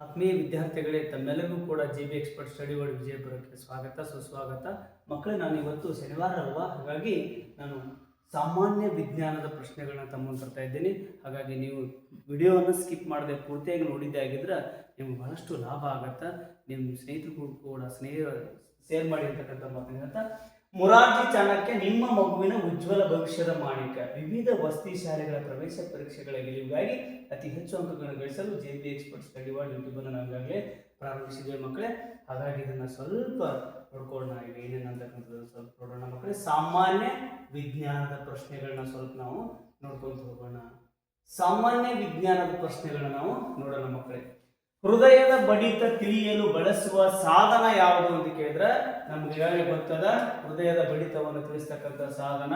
ಆತ್ಮೀಯ ವಿದ್ಯಾರ್ಥಿಗಳೇ, ತಮ್ಮೆಲ್ಲರಿಗೂ ಕೂಡ G B expert study word ವಿಜಯಪುರಕ್ಕೆ ಸ್ವಾಗತ, ಸುಸ್ವಾಗತ. ಮಕ್ಕಳೇ, ನಾನು ಇವತ್ತು ಶನಿವಾರ ಅಲ್ವಾ? ಹಾಗಾಗಿ ನಾನು ಸಾಮಾನ್ಯ ವಿಜ್ಞಾನದ ಪ್ರಶ್ನೆಗಳನ್ನ ತಮ್ಮ ತರ್ತಾ ಇದ್ದೀನಿ. ಹಾಗಾಗಿ ನೀವು ವಿಡಿಯೋವನ್ನು ಸ್ಕಿಪ್ ಮಾಡದೆ ಪೂರ್ತಿಯಾಗಿ ನೋಡಿದ್ದೆ ಆಗಿದ್ರೆ ನಿಮ್ಗೆ ಬಹಳಷ್ಟು ಲಾಭ ಆಗತ್ತೆ. ನಿಮ್ಮ ಸ್ನೇಹಿತರಿಗೂ ಕೂಡ, ಸ್ನೇಹ, ಶೇರ್ ಮಾಡಿರ್ತಕ್ಕಂಥ ಹೇಳ್ತಾ ಮುರಾರ್ಜಿ ಚಾಣಕ್ಯ ನಿಮ್ಮ ಮಗುವಿನ ಉಜ್ವಲ ಭವಿಷ್ಯದ ಮಾಣಿಕ. ವಿವಿಧ ವಸತಿ ಶಾಲೆಗಳ ಪ್ರವೇಶ ಪರೀಕ್ಷೆಗಳ ಗೆಲುವಿಗಾಗಿ ಅತಿ ಹೆಚ್ಚು ಅಂಕಗಳನ್ನು ಗಳಿಸಲು ಜೆ ಪಿ ಎಕ್ಸ್ಪರ್ಟ್ಸ್ ಯೂಟ್ಯೂಬ್ ಅನ್ನು ನಾವು ಈಗಾಗಲೇ ಪ್ರಾರಂಭಿಸಿದ್ದೇವೆ ಮಕ್ಕಳೇ. ಹಾಗಾಗಿ ಇದನ್ನು ಸ್ವಲ್ಪ ನೋಡ್ಕೊಳ್ಳೋಣ. ಈಗ ಏನೇನು ಅಂತಕ್ಕಂಥದ್ದು ಸ್ವಲ್ಪ ನೋಡೋಣ ಮಕ್ಕಳೇ. ಸಾಮಾನ್ಯ ವಿಜ್ಞಾನದ ಪ್ರಶ್ನೆಗಳನ್ನ ಸ್ವಲ್ಪ ನಾವು ನೋಡ್ಕೊಂತ ಹೋಗೋಣ. ಸಾಮಾನ್ಯ ವಿಜ್ಞಾನದ ಪ್ರಶ್ನೆಗಳನ್ನ ನಾವು ನೋಡೋಣ ಮಕ್ಕಳೇ. ಹೃದಯದ ಬಡಿತ ತಿಳಿಯಲು ಬಳಸುವ ಸಾಧನ ಯಾವುದು ಅಂತ ಕೇಳಿದ್ರೆ ನಮ್ಗೆ ಈಗಾಗಲೇ ಗೊತ್ತದ, ಹೃದಯದ ಬಡಿತವನ್ನು ತಿಳಿಸ್ತಕ್ಕಂಥ ಸಾಧನ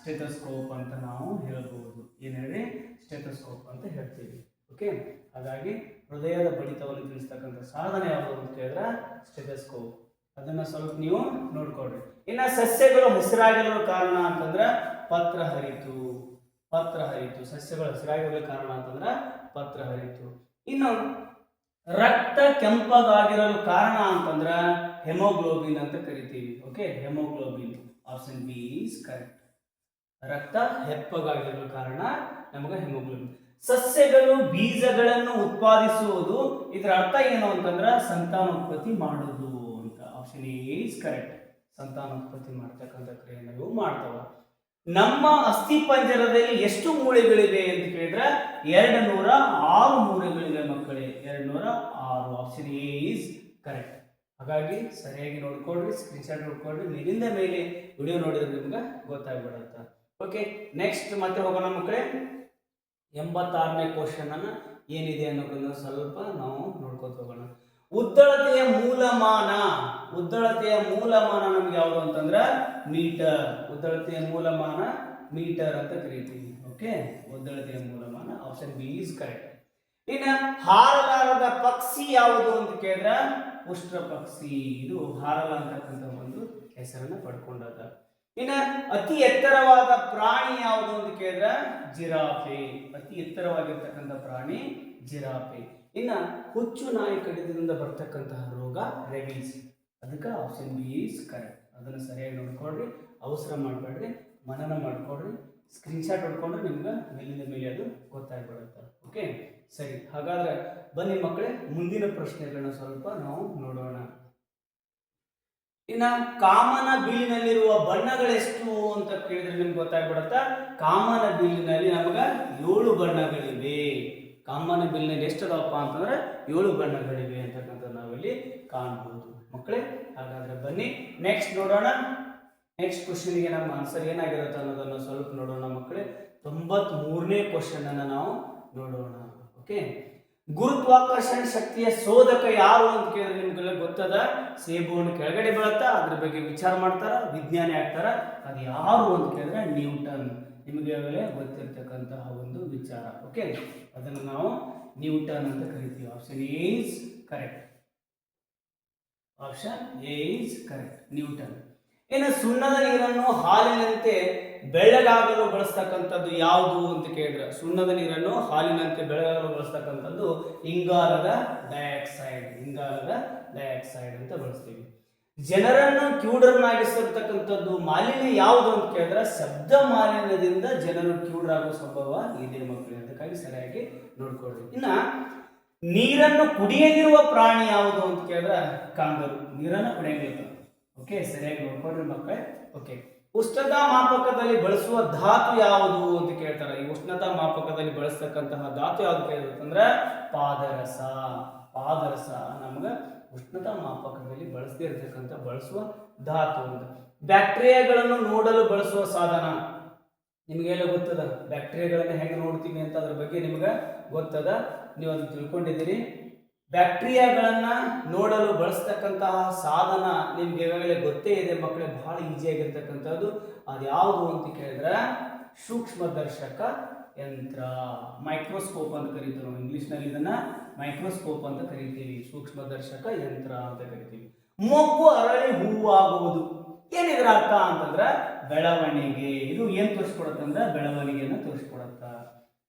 ಸ್ಟೆಥೋಸ್ಕೋಪ್ ಅಂತ ನಾವು ಹೇಳಬಹುದು ಏನ್ ಹೇಳಿ? ಸ್ಟೆಥೋಸ್ಕೋಪ್ ಅಂತ ಹೇಳ್ತೀವಿ. ಓಕೆ ಹಾಗಾಗಿ ಹೃದಯದ ಬಡಿತವನ್ನು ತಿಳಿಸ್ತಕ್ಕಂಥ ಸಾಧನ ಯಾವುದು ಅಂತ ಕೇಳಿದ್ರೆ ಸ್ಟೆಥೋಸ್ಕೋಪ್. ಅದನ್ನ ಸ್ವಲ್ಪ ನೀವು ನೋಡ್ಕೊಳ್ರಿ. ಇನ್ನ ಸಸ್ಯಗಳು ಹಸಿರಾಗಿರಲು ಕಾರಣ ಅಂತಂದ್ರೆ ಪತ್ರ ಹರಿತು. ಪತ್ರ ಹರಿತು. ಸಸ್ಯಗಳು ಹಸಿರಾಗಿರಲು ಕಾರಣ ಅಂತಂದ್ರೆ ಪತ್ರ ಹರಿತು. ಇನ್ನು ರಕ್ತ ಕೆಂಪಗಾಗಿರಲು ಕಾರಣ ಅಂತಂದ್ರೆ ಹೆಮೋಗ್ಲೋಬಿನ್ ಅಂತ ಕರಿತೀವಿ. Okay haemoglobin option B is correct ರಕ್ತ ಹೆಪ್ಪಗಾಗಿರಲು ಕಾರಣ ನಮಗೆ ಹೆಮೋಗ್ಲೋಬಿನ್ ಸಸ್ಯಗಳು, ಬೀಜಗಳನ್ನು ಉತ್ಪಾದಿಸುವುದು, ಇದರ ಅರ್ಥ ಏನು ಅಂತಂದ್ರೆ ಸಂತಾನೋತ್ಪತ್ತಿ ಮಾಡುವುದು ಅಂತ. ಆಪ್ಷನ್ ಈಸ್ ಕರೆಕ್ಟ್ ಸಂತಾನೋತ್ಪತ್ತಿ ಮಾಡ್ತಕ್ಕಂಥ ಮಾಡ್ತವ ಮಾಡ್ತಾವ. ನಮ್ಮ ಅಸ್ಥಿ ಪಂಜರದಲ್ಲಿ ಎಷ್ಟು ಮೂಳೆಗಳಿವೆ ಅಂತ ಕೇಳಿದ್ರೆ ಎರಡು ನೂರ ಆರು ಮೂಳೆಗಳಿವೆ ಮಕ್ಕಳೇ. ಎರಡು ನೂರ ಆರು ಆಪ್ಷನ್ ಎ ಈಸ್ ಕರೆಕ್ಟ್. ಹಾಗಾಗಿ ಸರಿಯಾಗಿ ನೋಡ್ಕೊಳ್ರಿ, ಸ್ಕ್ರೀನ್ಶಾಟ್ ನೋಡ್ಕೊಳ್ರಿ ಮೇಲಿಂದ ಮೇಲೆ ವಿಡಿಯೋ ನೋಡಿದ್ರೆ ನಿಮ್ಗೆ ಗೊತ್ತಾಗ್ಬಿಡುತ್ತೆ. ಓಕೆ ನೆಕ್ಸ್ಟ್ ಮತ್ತೆ ಹೋಗೋಣ ಮಕ್ಕಳೇ. ಎಂಬತ್ತಾರನೇ ಕ್ವಶನ್ ಅನ್ನ ಏನಿದೆ ಅನ್ನೋದನ್ನ ಸ್ವಲ್ಪ ನಾವು ನೋಡ್ಕೊತ ಹೋಗೋಣ. ಉದ್ದಳತೆಯ ಮೂಲಮಾನ. ಉದ್ದಳತೆಯ ಮೂಲಮಾನ ನಮ್ಗೆ ಯಾವುದು ಅಂತಂದ್ರೆ ಮೀಟರ್. ಉದ್ದಳತೆಯ ಮೂಲಮಾನ ಮೀಟರ್ ಅಂತ ಕರಿತೀವಿ. ಓಕೆ ಉದ್ದಳತೆಯ ಮೂಲಮಾನ ಆಪ್ಷನ್ ಬಿ ಈಸ್ ಕರೆಕ್ಟ್ ಇನ್ನ ಹಾರಲಾರದ ಪಕ್ಷಿ ಯಾವುದು ಅಂತ ಕೇಳಿದ್ರೆ ಉಷ್ಟ್ರ ಪಕ್ಷಿ ಇದು ಹಾರಲ ಅಂತಕ್ಕಂಥ ಒಂದು ಹೆಸರನ್ನ ಪಡ್ಕೊಂಡದ ಇನ್ನ ಅತಿ ಎತ್ತರವಾದ ಪ್ರಾಣಿ ಯಾವುದು ಅಂತ ಕೇಳಿದ್ರೆ ಜಿರಾಫೆ. ಅತಿ ಎತ್ತರವಾಗಿರ್ತಕ್ಕಂಥ ಪ್ರಾಣಿ ಜಿರಾಫೆ. ಇನ್ನ ಹುಚ್ಚು ನಾಯಿ ಕಡಿತದಿಂದ ಬರ್ತಕ್ಕಂತಹ ರೋಗ ರೆಬೀಸ್. ಅದಕ್ಕೆ ಆಪ್ಷನ್ ಬಿ ಈಸ್ ಕರೆಕ್ಟ್ ಅದನ್ನು ಸರಿಯಾಗಿ ನೋಡ್ಕೊಳ್ರಿ, ಅವಸರ ಮಾಡಬೇಡ್ರಿ, ಮನನ ಮಾಡ್ಕೊಳ್ರಿ ಸ್ಕ್ರೀನ್ಶಾಟ್ ಹೊಡ್ಕೊಂಡ್ರೆ ನಿಮ್ಗೆ ಮೇಲಿಂದ ಮೇಲೆ ಅದು ಗೊತ್ತಾಗ್ಬಿಡುತ್ತೆ. ಓಕೆ ಸರಿ, ಹಾಗಾದ್ರೆ ಬನ್ನಿ ಮಕ್ಕಳೇ, ಮುಂದಿನ ಪ್ರಶ್ನೆಗಳನ್ನ ಸ್ವಲ್ಪ ನಾವು ನೋಡೋಣ. ಇನ್ನ ಕಾಮನ ಬಿಲ್ಲಿನಲ್ಲಿರುವ ಬಣ್ಣಗಳೆಷ್ಟು ಅಂತ ಕೇಳಿದ್ರೆ ನಿಮ್ಗೆ ಗೊತ್ತಾಗ್ಬಿಡುತ್ತಾ? ಕಾಮನ ಬಿಲ್ಲಿನಲ್ಲಿ ನಮಗೆ ಏಳು ಬಣ್ಣಗಳಿವೆ. ಕಾಮನ ಬಿಲ್ನಲ್ಲಿ ಎಷ್ಟು ಅದಾವಪ್ಪ ಅಂತಂದ್ರೆ ಏಳು ಬಣ್ಣಗಳಿವೆ ಅಂತಕ್ಕಂಥ ನಾವಿಲ್ಲಿ ಕಾಣಬಹುದು ಮಕ್ಕಳೇ, ಹಾಗಾದ್ರೆ ಬನ್ನಿ. ನೆಕ್ಸ್ಟ್ ನೋಡೋಣ. ನೆಕ್ಸ್ಟ್ ಕ್ವಶನ್ಗೆ ನಮ್ಮ ಆನ್ಸರ್ ಏನಾಗಿರುತ್ತೆ ಅನ್ನೋದನ್ನು ಸ್ವಲ್ಪ ನೋಡೋಣ ಮಕ್ಕಳೇ. ತೊಂಬತ್ ಮೂರನೇ ಕ್ವಶನ್ ಅನ್ನ ನಾವು ನೋಡೋಣ. ಓಕೆ ಗುರುತ್ವಾಕರ್ಷಣ ಶಕ್ತಿಯ ಶೋಧಕ ಯಾರು ಅಂತ ಕೇಳಿದ್ರೆ ನಿಮ್ಗೆಲ್ಲ ಗೊತ್ತದ? ಸೇಬುವನ್ನು ಕೆಳಗಡೆ ಬೀಳುತ್ತಾ, ಅದ್ರ ಬಗ್ಗೆ ವಿಚಾರ ಮಾಡ್ತಾರ? ವಿಜ್ಞಾನಿ ಆಗ್ತಾರ? ಅದು ಯಾರು ಅಂತ ಕೇಳಿದ್ರೆ ನ್ಯೂಟನ್. ನಿಮಗೆ ಗೊತ್ತಿರ್ತಕ್ಕಂತಹ ಒಂದು ವಿಚಾರ ಓಕೆ ಅದನ್ನು ನಾವು ನ್ಯೂಟನ್ ಅಂತ ಕರಿತೀವಿ. Option is correct option A is correct Newton ಇನ್ನು ಸುಣ್ಣದ ನೀರನ್ನು ಹಾಲಿನಂತೆ ಬೆಳ್ಳಗಾಗಲು ಬಳಸ್ತಕ್ಕಂಥದ್ದು ಯಾವುದು ಅಂತ ಕೇಳಿದ್ರೆ, ಸುಣ್ಣದ ನೀರನ್ನು ಹಾಲಿನಂತೆ ಬೆಳಗಾಗಲು ಬಳಸ್ತಕ್ಕಂಥದ್ದು ಇಂಗಾಲದ ಡೈಆಕ್ಸೈಡ್ ಇಂಗಾಲದ ಡೈಆಕ್ಸೈಡ್ ಅಂತ ಬಳಸ್ತೀವಿ. ಜನರನ್ನು ಕ್ಯೂಡ್ರನ್ನಾಗಿಸಿರ್ತಕ್ಕಂಥದ್ದು ಮಾಲಿನ್ಯ ಯಾವುದು ಅಂತ ಕೇಳಿದ್ರೆ ಶಬ್ದ ಮಾಲಿನ್ಯದಿಂದ ಜನರು ಕ್ಯೂಡರಾಗೋ ಸಂಭವ ಇದೆ ಮಕ್ಕಳು, ಅದಕ್ಕಾಗಿ ಸರಿಯಾಗಿ ನೋಡ್ಕೊಳ್ರಿ ಇನ್ನ ನೀರನ್ನು ಕುಡಿಯದಿರುವ ಪ್ರಾಣಿ ಯಾವುದು ಅಂತ ಕೇಳಿದ್ರೆ ಕಾಂಗರು, ನೀರನ್ನು ಕುಡಿಯಂಗಿಲ್ಲ. ಓಕೆ, ಸರಿಯಾಗಿ ನೋಡ್ಕೊಳ್ರಿ ಮಕ್ಕಳೇ. ಓಕೆ, ಉಷ್ಣತಾ ಮಾಪಕದಲ್ಲಿ ಬಳಸುವ ಧಾತು ಯಾವುದು ಅಂತ ಕೇಳ್ತಾರೆ. ಈ ಉಷ್ಣತಾ ಮಾಪಕದಲ್ಲಿ ಬಳಸ್ತಕ್ಕಂತಹ ಧಾತು ಯಾವುದು ಕೇಳಿದ್ರೆ, ಪಾದರಸ. ಪಾದರಸ ನಮ್ಗೆ ಉಷ್ಣತಾ ಮಾಪಕದಲ್ಲಿ ಬಳಸದೇ ಇರತಕ್ಕಂಥ ಬಳಸುವ ಧಾತು ಅಂತ. ಬ್ಯಾಕ್ಟೀರಿಯಾಗಳನ್ನು ನೋಡಲು ಬಳಸುವ ಸಾಧನ. ನಿಮಗೆಲ್ಲ ಗೊತ್ತದ? ಬ್ಯಾಕ್ಟೀರಿಯಾಗಳನ್ನು ಹೆಂಗೆ ನೋಡ್ತೀವಿ ಅಂತ ಅದ್ರ ಬಗ್ಗೆ ನಿಮ್ಗೆ ಗೊತ್ತದ? ನೀವು ಅದನ್ನ ತಿಳ್ಕೊಂಡಿದ್ದೀರಿ. ಬ್ಯಾಕ್ಟೀರಿಯಾಗಳನ್ನ ನೋಡಲು ಬಳಸ್ತಕ್ಕಂತಹ ಸಾಧನ ನಿಮ್ಗೆ ಈಗಾಗಲೇ ಗೊತ್ತೇ ಇದೆ ಮಕ್ಕಳೇ, ಬಹಳ ಈಸಿಯಾಗಿರ್ತಕ್ಕಂಥದ್ದು ಅದು ಯಾವುದು ಅಂತ ಕೇಳಿದ್ರೆ, ಸೂಕ್ಷ್ಮದರ್ಶಕ ಯಂತ್ರ. ಮೈಕ್ರೋಸ್ಕೋಪ್ ಅಂತ ಕರೀತಾರೆ ಇಂಗ್ಲಿಷ್ನಲ್ಲಿ ಇದನ್ನ. ಮೈಕ್ರೋಸ್ಕೋಪ್ ಅಂತ ಕರಿತೀವಿ ಸೂಕ್ಷ್ಮದರ್ಶಕ ಯಂತ್ರ ಅಂತ ಕರಿತೀವಿ. ಮೊಗ್ಗು, ಅರಳಿ ಹೂವಾಗುವುದು ಏನಿದ್ರ ಅರ್ಥ ಅಂತಂದ್ರೆ ಬೆಳವಣಿಗೆ. ಇದು ಏನ್ ತೋರಿಸ್ಕೊಡತ್ತಂದ್ರೆ ಬೆಳವಣಿಗೆಯನ್ನು ತೋರಿಸ್ಕೊಡತ್ತ.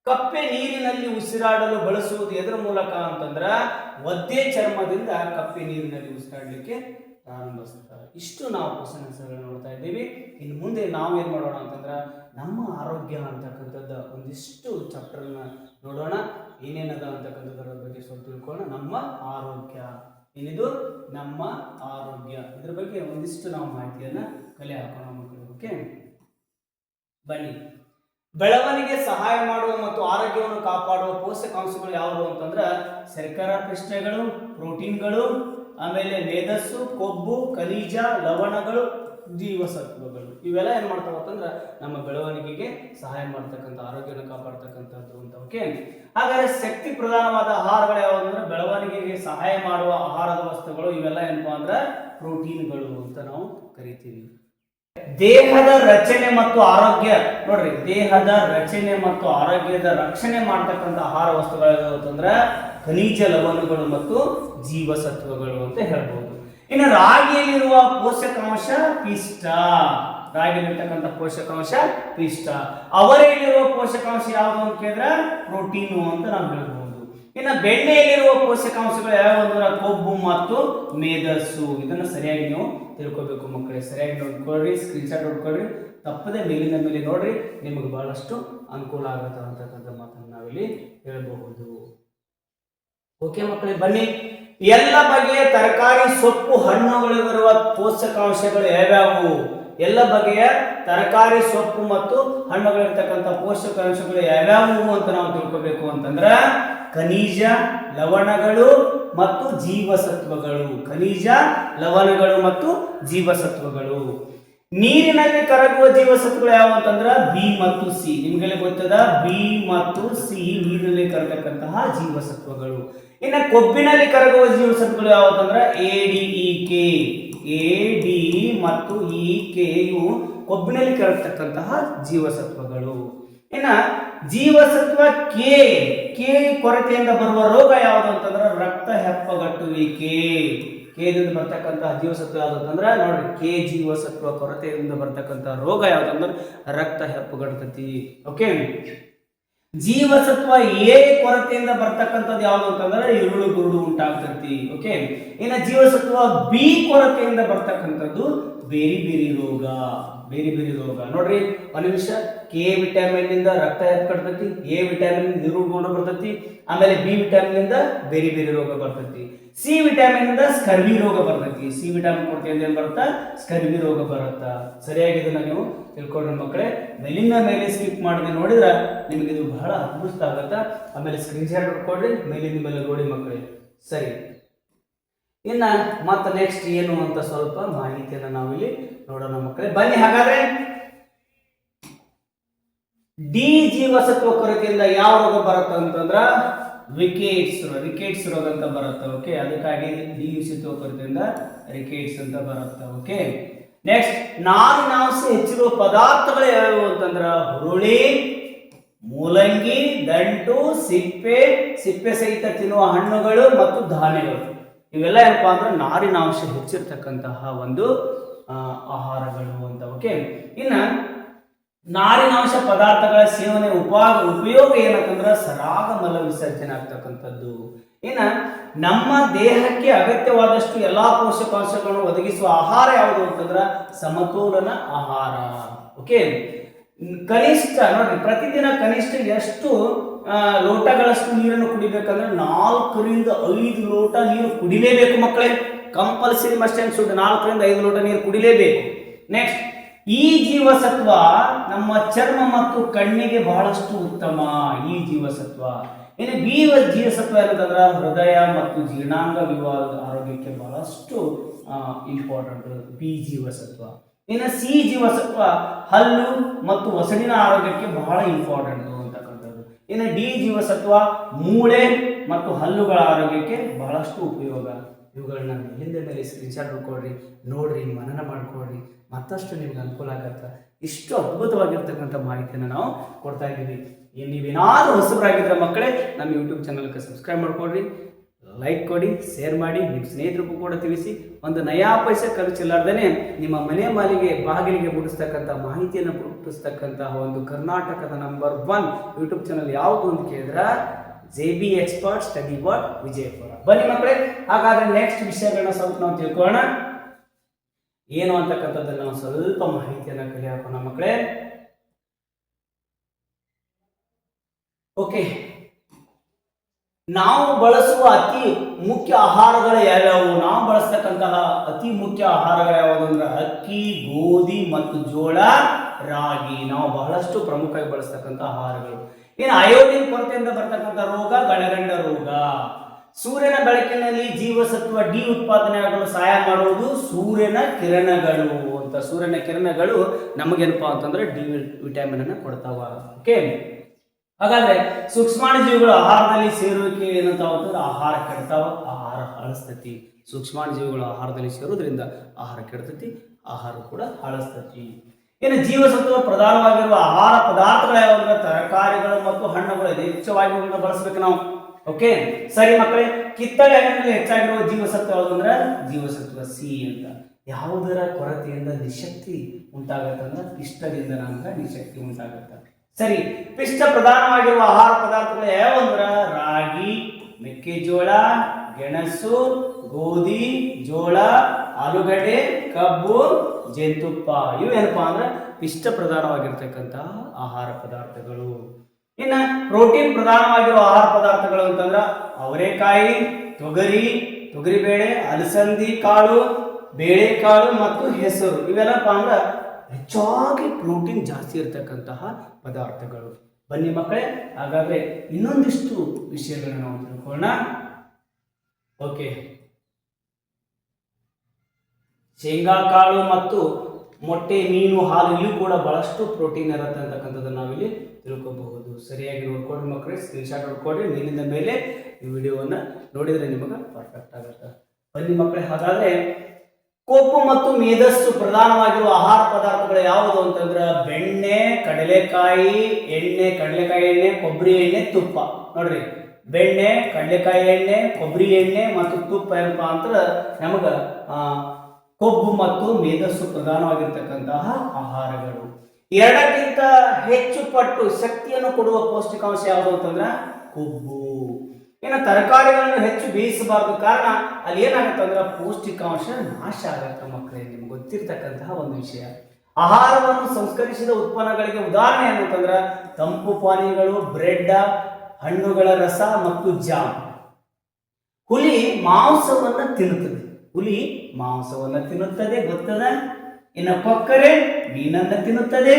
ಕಪ್ಪೆ ನೀರಿನಲ್ಲಿ ಉಸಿರಾಡಲು ಬಳಸುವುದು ಎದರ ಮೂಲಕ ಅಂತಂದ್ರೆ ಒದ್ದೆ ಚರ್ಮದಿಂದ ಕಪ್ಪೆ ನೀರಿನಲ್ಲಿ ಉಸಿರಾಡಲಿಕ್ಕೆ ಪ್ರಾರಂಭಿಸ್ತಾರೆ ಇಷ್ಟು ನಾವು ಕ್ವಶನ್ ಆನ್ಸರ್ಗಳನ್ನ ನೋಡ್ತಾ ಇದ್ದೀವಿ. ಇನ್ನು ಮುಂದೆ ನಾವು ಏನು ಮಾಡೋಣ ಅಂತಂದ್ರೆ ನಮ್ಮ ಆರೋಗ್ಯ ಅಂತಕ್ಕಂಥದ್ದು ಒಂದಿಷ್ಟು ಚಾಪ್ಟರ್ನ ನೋಡೋಣ. ಏನೇನದ ಅಂತಕ್ಕಂಥದ್ರ ಬಗ್ಗೆ ಸ್ವಲ್ಪ ತಿಳ್ಕೊಳ್ಳೋಣ. ನಮ್ಮ ಆರೋಗ್ಯ. ಏನಿದು? ನಮ್ಮ ಆರೋಗ್ಯ. ಇದ್ರ ಬಗ್ಗೆ ಒಂದಿಷ್ಟು ನಾವು ಮಾಹಿತಿಯನ್ನು ಕಲೆ ಹಾಕೋಣ ಮಕ್ಕಳು ಓಕೆ ಬನ್ನಿ. ಬೆಳವಣಿಗೆ ಸಹಾಯ ಮಾಡುವ ಮತ್ತು ಆರೋಗ್ಯವನ್ನು ಕಾಪಾಡುವ ಪೋಷಕಾಂಶಗಳು ಯಾವುವು ಅಂತಂದ್ರೆ ಸರ್ಕಾರ ಪ್ರಶ್ನೆಗಳು ಪ್ರೋಟೀನ್ಗಳು, ಆಮೇಲೆ ಮೇಧಸ್ಸು ಕೊಬ್ಬು, ಖನಿಜ, ಲವಣಗಳು ಜೀವಸತ್ವಗಳು ಇವೆಲ್ಲ ಏನು ಮಾಡ್ತಾವಂತಂದ್ರೆ ನಮ್ಮ ಬೆಳವಣಿಗೆಗೆ ಸಹಾಯ ಮಾಡ್ತಕ್ಕಂಥ ಆರೋಗ್ಯನ ಕಾಪಾಡ್ತಕ್ಕಂಥದ್ದು ಅಂತ. ಓಕೆ ಹಾಗಾದ್ರೆ ಶಕ್ತಿ ಪ್ರಧಾನವಾದ ಆಹಾರಗಳು ಯಾವುದು ಅಂದ್ರೆ ಬೆಳವಣಿಗೆಗೆ ಸಹಾಯ ಮಾಡುವ ಆಹಾರದ ವಸ್ತುಗಳು ಇವೆಲ್ಲ ಏನಪ್ಪಾ ಅಂದ್ರೆ ಪ್ರೋಟೀನ್ಗಳು ಅಂತ ನಾವು ಕರಿತೀವಿ. ದೇಹದ ರಚನೆ ಮತ್ತು ಆರೋಗ್ಯ. ನೋಡ್ರಿ, ದೇಹದ ರಚನೆ ಮತ್ತು ಆರೋಗ್ಯದ ರಕ್ಷಣೆ ಮಾಡ್ತಕ್ಕಂಥ ಆಹಾರ ವಸ್ತುಗಳು ಅಂತಂದ್ರೆ ಖನಿಜ ಲವಣಗಳು ಮತ್ತು ಜೀವಸತ್ವಗಳು ಅಂತ ಹೇಳ್ಬೋದು. ಇನ್ನು ರಾಗಿಯಲ್ಲಿರುವ ಪೋಷಕಾಂಶ ಪಿಷ್ಟ. ರಾಗಿಯಲ್ಲಿರ್ತಕ್ಕಂಥ ಪೋಷಕಾಂಶ ಪಿಷ್ಟ. ಅವರೆಯಲ್ಲಿರುವ ಪೋಷಕಾಂಶ ಯಾವುದು ಅಂತ ಕೇಳಿದ್ರೆ ಪ್ರೋಟೀನು ಅಂತ ನಾವು ಹೇಳ್ಬೋದು. ಇನ್ನು ಬೆಣ್ಣೆಯಲ್ಲಿರುವ ಪೋಷಕಾಂಶಗಳು ಅಂದ್ರೆ ಕೊಬ್ಬು ಮತ್ತು ಮೇಧಸ್ಸು ಇದನ್ನು ಸರಿಯಾಗಿ ನೀವು ತಿಳ್ಕೊಬೇಕು ಮಕ್ಕಳೇ. ಸರಿಯಾಗಿ ನೋಡ್ಕೊಳ್ರಿ ಸ್ಕ್ರೀನ್ಶಾಟ್ ನೋಡ್ಕೊಳ್ರಿ ತಪ್ಪದೆ ಮೇಲಿನ ಮೇಲೆ ನೋಡ್ರಿ, ನಿಮಗೆ ಬಹಳಷ್ಟು ಅನುಕೂಲ ಆಗುತ್ತೆ ಅಂತಕ್ಕಂಥ ಮಾತನ್ನು ನಾವಿಲ್ಲಿ ಹೇಳಬಹುದು. ಓಕೆ ಮಕ್ಕಳೇ, ಬನ್ನಿ. ಎಲ್ಲ ಬಗೆಯ ತರಕಾರಿ, ಸೊಪ್ಪು ಹಣ್ಣುಗಳಿರುವ ಪೋಷಕಾಂಶಗಳು ಯಾವ್ಯಾವು? ಎಲ್ಲ ಬಗೆಯ ತರಕಾರಿ, ಸೊಪ್ಪು ಮತ್ತು ಹಣ್ಣುಗಳಿರ್ತಕ್ಕಂಥ ಪೋಷಕಾಂಶಗಳು ಯಾವ್ಯಾವು ಅಂತ ನಾವು ತಿಳ್ಕೊಬೇಕು ಅಂತಂದ್ರೆ ಖನಿಜ ಲವಣಗಳು ಮತ್ತು ಜೀವಸತ್ವಗಳು. ಖನಿಜ ಲವಣಗಳು ಮತ್ತು ಜೀವಸತ್ವಗಳು. ನೀರಿನಲ್ಲಿ ಕರಗುವ ಜೀವಸತ್ವಗಳು ಯಾವ ಅಂತಂದ್ರ ಬಿ ಮತ್ತು ಸಿ. ನಿಮ್ಗೆಲ್ಲ ಗೊತ್ತದ? ಬಿ ಮತ್ತು ಸಿ ನೀರಿನಲ್ಲಿ ಕರಗತಕ್ಕಂತಹ ಜೀವಸತ್ವಗಳು. ಇನ್ನ ಕೊಬ್ಬಿನಲ್ಲಿ ಕರಗುವ ಜೀವಸತ್ವಗಳು ಯಾವತ್ತಂದ್ರ A, D, E, K. A, D ಮತ್ತು ಇ, ಕೆ ಇವು ಕೊಬ್ಬಿನಲ್ಲಿ ಕರಗತಕ್ಕಂತಹ ಜೀವಸತ್ವಗಳು. ಇನ್ನ ಜೀವಸತ್ವ ಕೆ ಕೆ ಕೊರತೆಯಿಂದ ಬರುವ ರೋಗ ಯಾವುದು ಅಂತಂದ್ರೆ ರಕ್ತ ಹೆಪ್ಪಗಟ್ಟುವಿಕೆ. ಕೇದಿಂದ ಬರ್ತಕ್ಕಂತಹ ಜೀವಸತ್ವ ಯಾವ್ದು ಅಂತಂದ್ರೆ ನೋಡ್ರಿ ಕೆ ಜೀವಸತ್ವ ಕೊರತೆಯಿಂದ ಬರ್ತಕ್ಕಂಥ ರೋಗ ಯಾವುದು ಅಂದ್ರೆ ರಕ್ತ ಹೆಪ್ಪುಗಡ್ತತಿ ಓಕೆ ಜೀವಸತ್ವ ಎ ಕೊರತೆಯಿಂದ ಬರ್ತಕ್ಕಂಥದ್ದು ಯಾವುದು ಅಂತಂದ್ರೆ, ಇರುಳು ಗುರುಳು ಉಂಟಾಗ್ತತಿ. ಓಕೆ ಇನ್ನು ಜೀವಸತ್ವ ಬಿ ಕೊರತೆಯಿಂದ ಬರ್ತಕ್ಕಂಥದ್ದು ಬೇರೆ ಬೇರೆ ರೋಗ, ಬೇರೆ ಬೇರೆ ರೋಗ. ನೋಡ್ರಿ, ಒಂದು ನಿಮಿಷ. ಕೆ ವಿಟಮಿನ್ನಿಂದ ರಕ್ತ ಎತ್ಕಡ್ತೈತಿ ಎ ವಿಟಮಿನ್ ನಿರುಗುಣ ಬರ್ತತಿ, ಆಮೇಲೆ ಬಿ ವಿಟಮಿನ್ ಇಂದ ಬೇರೆ ಬೇರೆ ರೋಗ ಬರ್ತೈತಿ. ಸಿ ವಿಟಮಿನ್ ಇಂದ ಸ್ಕರ್ವಿ ರೋಗ ಬರ್ತೈತಿ. ಸಿ ವಿಟಮಿನ್ ಅಂದ್ರೆ ಏನ್ ಬರುತ್ತಾ? ಸ್ಕರ್ವಿ ರೋಗ ಬರುತ್ತಾ? ಸರಿಯಾಗಿ ಇದನ್ನ ನೀವು ತಿಳ್ಕೊಂಡ್ರೆ ಮಕ್ಕಳೇ. ಮೇಲಿಂದ ಮೇಲೆ ಸ್ಕಿಪ್ ಮಾಡದೆ ನೋಡಿದ್ರೆ ನಿಮಗೆ ಇದು ಬಹಳ ಅದ್ಭುತ ಆಗತ್ತ? ಆಮೇಲೆ ಸ್ಕ್ರೀನ್ ಶಾಟ್ ಹೊಡ್ಕೊಡ್ರಿ ಮೇಲಿಂದ ಮೇಲೆ ನೋಡಿ ಮಕ್ಕಳೇ. ಸರಿ. ಇನ್ನ ಮತ್ತೆ ನೆಕ್ಸ್ಟ್ ಏನು ಅಂತ ಸ್ವಲ್ಪ ಮಾಹಿತಿಯನ್ನು ನಾವಿಲ್ಲಿ ನೋಡೋಣ ಮಕ್ಕಳೇ. ಬನ್ನಿ, ಹಾಗಾದ್ರೆ ಡಿ ಜೀವಸತ್ವ ಕೊರತೆಯಿಂದ ಯಾವ ರೋಗ ಬರುತ್ತೆ ಅಂತಂದ್ರ ವಿಕೇಟ್ಸ್ ರಿಕೇಟ್ಸ್ ರೋಗ ಅಂತ ಬರುತ್ತೆ ಓಕೆ ಅದಕ್ಕಾಗಿ ಡಿ ಜೀವಸತ್ವ ಕೊರತೆಯಿಂದ ರಿಕೇಟ್ಸ್ ಅಂತ ಬರುತ್ತೆ ಓಕೆ ನೆಕ್ಸ್ಟ್ ನಾರಿನಾಂಶ ಹೆಚ್ಚಿರುವ ಪದಾರ್ಥಗಳು ಯಾವ್ಯಾವು ಅಂತಂದ್ರ ಹುರುಳಿ, ಮೂಲಂಗಿ, ದಂಟು, ಸಿಪ್ಪೆ ಸಿಪ್ಪೆ ಸಹಿತ ತಿನ್ನುವ ಹಣ್ಣುಗಳು ಮತ್ತು ಧಾನ್ಯಗಳು. ಇವೆಲ್ಲ ಏನಪ್ಪ ಅಂದ್ರೆ ನಾರಿನಾಂಶ ಹೆಚ್ಚಿರ್ತಕ್ಕಂತಹ ಒಂದು ಆಹಾರಗಳು ಅಂತ. ಓಕೆ ಇನ್ನ ನಾರಿನಾಂಶ ಪದಾರ್ಥಗಳ ಸೇವನೆ ಉಪಾ, ಉಪಯೋಗ ಏನಂತಂದ್ರೆ ಸರಾಗ ಮಲ ವಿಸರ್ಜನೆ ಆಗ್ತಕ್ಕಂಥದ್ದು. ಇನ್ನ ನಮ್ಮ ದೇಹಕ್ಕೆ ಅಗತ್ಯವಾದಷ್ಟು ಎಲ್ಲಾ ಪೋಷಕಾಂಶಗಳನ್ನು ಒದಗಿಸುವ ಆಹಾರ ಯಾವುದು ಅಂತಂದ್ರೆ ಸಮತೋಲನ ಆಹಾರ. ಓಕೆ ಕನಿಷ್ಠ ನೋಡ್ರಿ, ಪ್ರತಿದಿನ ಕನಿಷ್ಠ ಎಷ್ಟು ಲೋಟಗಳಷ್ಟು ನೀರನ್ನು ಕುಡಿಬೇಕಂದ್ರೆ ನಾಲ್ಕರಿಂದ ಐದು ಲೋಟ ನೀರು ಕುಡಿಲೇಬೇಕು ಮಕ್ಕಳೇ. ಕಂಪಲ್ಸರಿ ಮಸ್ಟ್ ಅಂಡ್ ಶುಡ್ ನಾಲ್ಕರಿಂದ ಐದು ಲೋಟ ನೀರು ಕುಡಿಲೇಬೇಕು. ನೆಕ್ಸ್ಟ್ ಈ ಜೀವಸತ್ವ ನಮ್ಮ ಚರ್ಮ ಮತ್ತು ಕಣ್ಣಿಗೆ ಬಹಳಷ್ಟು ಉತ್ತಮ. ಈ ಜೀವಸತ್ವ. ಇನ್ನು ಬಿ ಜೀವಸತ್ವ ಏನಂತಂದ್ರೆ ಹೃದಯ ಮತ್ತು ಜೀರ್ಣಾಂಗ ವಿವಾದ ಆರೋಗ್ಯಕ್ಕೆ ಬಹಳಷ್ಟು ಇಂಪಾರ್ಟೆಂಟ್ ಬಿ ಜೀವಸತ್ವ. ಇನ್ನು ಸಿ ಜೀವಸತ್ವ ಹಲ್ಲು ಮತ್ತು ಒಸಡಿನ ಆರೋಗ್ಯಕ್ಕೆ ಬಹಳ ಇಂಪಾರ್ಟೆಂಟ್ ಇನ್ನು ಡಿ ಜೀವಸತ್ವ ಮೂಳೆ ಮತ್ತು ಹಲ್ಲುಗಳ ಆರೋಗ್ಯಕ್ಕೆ ಬಹಳಷ್ಟು ಉಪಯೋಗ. ಇವುಗಳನ್ನ ಹಿಂದೆ ಮೇಲೆ ಸ್ಕ್ರೀನ್ಶಾಟ್ ಮಾಡ್ಕೊಳ್ರಿ, ನೋಡ್ರಿ, ಮನನ ಮಾಡ್ಕೊಳ್ರಿ, ಮತ್ತಷ್ಟು ನಿಮ್ಗೆ ಅನುಕೂಲ ಆಗತ್ತೆ. ಇಷ್ಟು ಅದ್ಭುತವಾಗಿರ್ತಕ್ಕಂಥ ಮಾಹಿತಿಯನ್ನು ನಾವು ಕೊಡ್ತಾ ಇದ್ದೀವಿ. ನೀವೇನಾದರೂ ಹೊಸಬರಾಗಿದ್ರೆ ಮಕ್ಕಳೇ, ನಮ್ಮ ಯೂಟ್ಯೂಬ್ ಚಾನಲ್ಗೆ ಸಬ್ಸ್ಕ್ರೈಬ್ ಮಾಡ್ಕೊಳ್ರಿ. ಲೈಕ್ ಕೊಡಿ ಶೇರ್ ಮಾಡಿ ನಿಮ್ಮ ಸ್ನೇಹಿತರಿಗೂ ಕೂಡ ತಿಳಿಸಿ. ಒಂದು ನಯಾ ಪೈಸೆ ಖರ್ಚಿಲ್ಲಾರ್ದೇ ನಿಮ್ಮ ಮನೆ ಮಾಲಿಗೆ ಬಾಗಿಲಿಗೆ ಮುಟ್ಟಿಸ್ತಕ್ಕಂಥ ಮಾಹಿತಿಯನ್ನು ಮುಟ್ಟಿಸ್ತಕ್ಕಂತಹ ಒಂದು ಕರ್ನಾಟಕದ ನಂಬರ್ ಒನ್ ಯೂಟ್ಯೂಬ್ ಚಾನಲ್ ಯಾವುದು ಅಂತ ಕೇಳಿದ್ರೆ? J B expert study board Vijayapura. ಬನ್ನಿ ಮಕ್ಕಳೇ, ಹಾಗಾದ್ರೆ ನೆಕ್ಸ್ಟ್ ವಿಷಯಗಳನ್ನ ಸ್ವಲ್ಪ ನಾವು ತಿಳ್ಕೊಳ್ಳೋಣ. ಏನು ಅಂತಕ್ಕಂಥದ್ದನ್ನ ನಾವು ಸ್ವಲ್ಪ ಮಾಹಿತಿಯನ್ನು ಕಲಿಯಾಕೋಣ ಮಕ್ಕಳೇ. ಓಕೆ ನಾವು ಬಳಸುವ ಅತಿ ಮುಖ್ಯ ಆಹಾರಗಳು ಯಾವ್ಯಾವು? ನಾವು ಬಳಸ್ತಕ್ಕಂತಹ ಅತಿ ಮುಖ್ಯ ಆಹಾರಗಳು ಯಾವುದು ಅಂದ್ರೆ ಅಕ್ಕಿ, ಗೋಧಿ ಮತ್ತು ಜೋಳ, ರಾಗಿ. ನಾವು ಬಹಳಷ್ಟು ಪ್ರಮುಖವಾಗಿ ಬಳಸ್ತಕ್ಕಂಥ ಆಹಾರಗಳು. ಇನ್ನು ಅಯೋಡಿನ್ ಕೊರತೆಯಿಂದ ಬರ್ತಕ್ಕಂಥ ರೋಗ ಗಣಗಂಡ ರೋಗ. ಸೂರ್ಯನ ಬೆಳಕಿನಲ್ಲಿ ಜೀವಸತ್ವ ಡಿ ಉತ್ಪಾದನೆ ಆಗಲು ಸಹಾಯ ಮಾಡುವುದು ಸೂರ್ಯನ ಕಿರಣಗಳು ಅಂತ. ಸೂರ್ಯನ ಕಿರಣಗಳು ನಮಗೇನಪ್ಪ ಅಂತಂದ್ರೆ ಡಿ ವಿಟಮಿನ್ ಅನ್ನು ಕೊಡ್ತಾವ. ಓಕೆ ಹಾಗಾದ್ರೆ ಸೂಕ್ಷ್ಮಾಣುಜೀವಿಗಳು ಆಹಾರದಲ್ಲಿ ಸೇರುವಿಕೆ ಏನಂತ ಅಂತಂದ್ರೆ ಆಹಾರ ಕೆಡ್ತಾವ, ಆಹಾರ ಅಳಿಸ್ತತಿ. ಸೂಕ್ಷ್ಮಾಣು ಜೀವಿಗಳು ಆಹಾರದಲ್ಲಿ ಸೇರೋದ್ರಿಂದ ಆಹಾರ ಕೆಡ್ತತಿ, ಆಹಾರ ಕೂಡ ಹಾಳಸ್ತತಿ ಏನು ಜೀವಸತ್ವ ಪ್ರಧಾನವಾಗಿರುವ ಆಹಾರ ಪದಾರ್ಥಗಳು ಯಾವಾಗ ತರಕಾರಿಗಳು ಮತ್ತು ಹಣ್ಣುಗಳು ಯಥೇಚ್ಛವಾಗಿ ಬಳಸಬೇಕು ನಾವು. ಓಕೆ ಸರಿ ಮಕ್ಕಳೇ, ಕಿತ್ತಳೆ ಹಣ್ಣಿನಲ್ಲಿ ಹೆಚ್ಚಾಗಿರುವ ಜೀವಸತ್ವ ಯಾವುದಂದ್ರೆ ಜೀವಸತ್ವ ಸಿ ಅಂತ. ಯಾವುದರ ಕೊರತೆಯಿಂದ ನಿಶಕ್ತಿ ಉಂಟಾಗತ್ತಂದ್ರೆ ಇಷ್ಟದಿಂದ ನಮ್ಗೆ ನಿಶಕ್ತಿ ಉಂಟಾಗತ್ತ. ಸರಿ, ಪಿಷ್ಟ ಪ್ರಧಾನವಾಗಿರುವ ಆಹಾರ ಪದಾರ್ಥಗಳು ಯಾವಂದ್ರ ರಾಗಿ, ಮೆಕ್ಕೆಜೋಳ, ಗೆಣಸು, ಗೋಧಿ, ಜೋಳ, ಆಲೂಗಡ್ಡೆ, ಕಬ್ಬು, ಜೇನುತುಪ್ಪ. ಇವು ಏನಪ್ಪಾ ಅಂದ್ರೆ ಪಿಷ್ಟ ಪ್ರಧಾನವಾಗಿರ್ತಕ್ಕಂತಹ ಆಹಾರ ಪದಾರ್ಥಗಳು. ಇನ್ನ ಪ್ರೋಟೀನ್ ಪ್ರಧಾನವಾಗಿರುವ ಆಹಾರ ಪದಾರ್ಥಗಳು ಅಂತಂದ್ರೆ ಅವರೆಕಾಯಿ, ತೊಗರಿ, ತೊಗರಿಬೇಳೆ, ಅಲಸಂದಿ ಕಾಳು, ಬೇಳೆಕಾಳು ಮತ್ತು ಹೆಸರು. ಇವೆಲ್ಲಪ್ಪ ಅಂದ್ರ ಹೆಚ್ಚಾಗಿ ಪ್ರೋಟೀನ್ ಜಾಸ್ತಿ ಇರತಕ್ಕಂತಹ ಪದಾರ್ಥಗಳು. ಬನ್ನಿ ಮಕ್ಕಳೇ, ಹಾಗಾದ್ರೆ ಇನ್ನೊಂದಿಷ್ಟು ವಿಷಯಗಳನ್ನು ನಾವು ತಿಳ್ಕೊಳ್ಳೋಣ. ಓಕೆ. ಶೇಂಗಾ ಕಾಳು ಮತ್ತು ಮೊಟ್ಟೆ, ಮೀನು, ಹಾಲು ಇಲ್ಲೂ ಕೂಡ ಬಹಳಷ್ಟು ಪ್ರೋಟೀನ್ ಇರುತ್ತೆ ಅಂತಕ್ಕಂಥದ್ದು ನಾವಿಲ್ಲಿ ತಿಳ್ಕೊಬಹುದು. ಸರಿಯಾಗಿ ನೋಡ್ಕೊಂಡು ಮಕ್ಕಳೇ ಸ್ಕ್ರೀನ್ಶಾಟ್ ನೋಡ್ಕೊಡ್ರಿ ಮೀನಿನ ಮೇಲೆ ಈ ವಿಡಿಯೋವನ್ನು ನೋಡಿದರೆ ನಿಮಗೆ ಪರ್ಫೆಕ್ಟ್ ಆಗುತ್ತೆ. ಬನ್ನಿ ಮಕ್ಕಳೇ, ಹಾಗಾದ್ರೆ ಕೊಬ್ಬು ಮತ್ತು ಮೇಧಸ್ಸು ಪ್ರಧಾನವಾಗಿರುವ ಆಹಾರ ಪದಾರ್ಥಗಳು ಯಾವುದು ಅಂತಂದ್ರೆ ಬೆಣ್ಣೆ, ಕಡಲೆಕಾಯಿ, ಎಣ್ಣೆ ಕಡಲೆಕಾಯಿ ಎಣ್ಣೆ, ಕೊಬ್ಬರಿ ಎಣ್ಣೆ, ತುಪ್ಪ. ನೋಡ್ರಿ. ಬೆಣ್ಣೆ, ಕಡಲೆಕಾಯಿ ಎಣ್ಣೆ, ಕೊಬ್ಬರಿ ಎಣ್ಣೆ ಮತ್ತು ತುಪ್ಪ ಏನಪ್ಪ ಅಂದ್ರೆ ನಮಗ ಕೊಬ್ಬು ಮತ್ತು ಮೇಧಸ್ಸು ಪ್ರಧಾನವಾಗಿರ್ತಕ್ಕಂತಹ ಆಹಾರಗಳು. ಎರಡಕ್ಕಿಂತ ಹೆಚ್ಚು ಪಟ್ಟು ಶಕ್ತಿಯನ್ನು ಕೊಡುವ ಪೌಷ್ಟಿಕಾಂಶ ಯಾವುದು ಅಂತಂದ್ರೆ ಕೊಬ್ಬು. ಇನ್ನು ತರಕಾರಿಗಳನ್ನು ಹೆಚ್ಚು ಬೇಯಿಸಬಾರದು ಕಾರಣ ಅಲ್ಲಿ ಏನಾಗುತ್ತೆ ಅಂದ್ರೆ ಪೌಷ್ಟಿಕಾಂಶ ನಾಶ ಆಗತ್ತೆ ಮಕ್ಕಳೇ, ನಿಮ್ಗೆ ಗೊತ್ತಿರ್ತಕ್ಕಂತಹ ಒಂದು ವಿಷಯ. ಆಹಾರವನ್ನು ಸಂಸ್ಕರಿಸಿದ ಉತ್ಪನ್ನಗಳಿಗೆ ಉದಾಹರಣೆ ಏನಂತಂದ್ರೆ ತಂಪು ಪಾನೀಯಗಳು, ಬ್ರೆಡ್, ಹಣ್ಣುಗಳ ರಸ ಮತ್ತು ಜಾಮ್. ಹುಲಿ ಮಾಂಸವನ್ನು ತಿನ್ನುತ್ತದೆ. ಹುಲಿ ಮಾಂಸವನ್ನ ತಿನ್ನುತ್ತದೆ, ಗೊತ್ತದ? ಇನ್ನು ಕೊಕ್ಕರೆ ಮೀನನ್ನು ತಿನ್ನುತ್ತದೆ,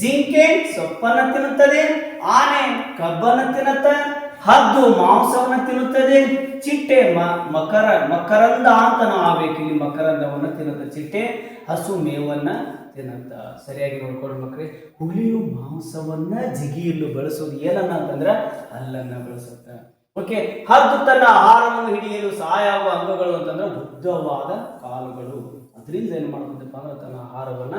ಜಿಂಕೆ ಸೊಪ್ಪನ್ನ ತಿನ್ನುತ್ತದೆ, ಆನೆ ಕಬ್ಬನ್ನ ತಿನ್ನುತ್ತ ಹದ್ದು ಮಾಂಸವನ್ನು ತಿನ್ನುತ್ತದೆ, ಚಿಟ್ಟೆ ಮಕರ, ಮಕರಂದ ಅಂತ ಆಗಬೇಕು. ಇಲ್ಲಿ ಮಕರಂದವನ್ನು ತಿನ್ನುತ್ತೆ ಚಿಟ್ಟೆ ಹಸು ಮೇವನ್ನ ತಿನ್ನುತ್ತ. ಸರಿಯಾಗಿ ನೋಡ್ಕೊಂಡು ಮಕ್ಕಳೇ. ಹುಲಿಯು ಮಾಂಸವನ್ನ ಜಿಗಿಯಲು ಬಳಸೋದು ಏನನ್ನ ಅಂತಂದ್ರೆ ಹಲ್ಲನ್ನ ಬಳಸುತ್ತ. ಓಕೆ, ಹದ್ದು ತನ್ನ ಆಹಾರವನ್ನು ಹಿಡಿಯಲು ಸಹಾಯ ಆಗುವ ಅಂಗಗಳು ಅಂತಂದ್ರೆ ಉದ್ದವಾದ ಕಾಲುಗಳು. ಅದರಿಂದ ಏನು ಮಾಡ್ತಪ್ಪ ಅಂದ್ರೆ ತನ್ನ ಆಹಾರವನ್ನ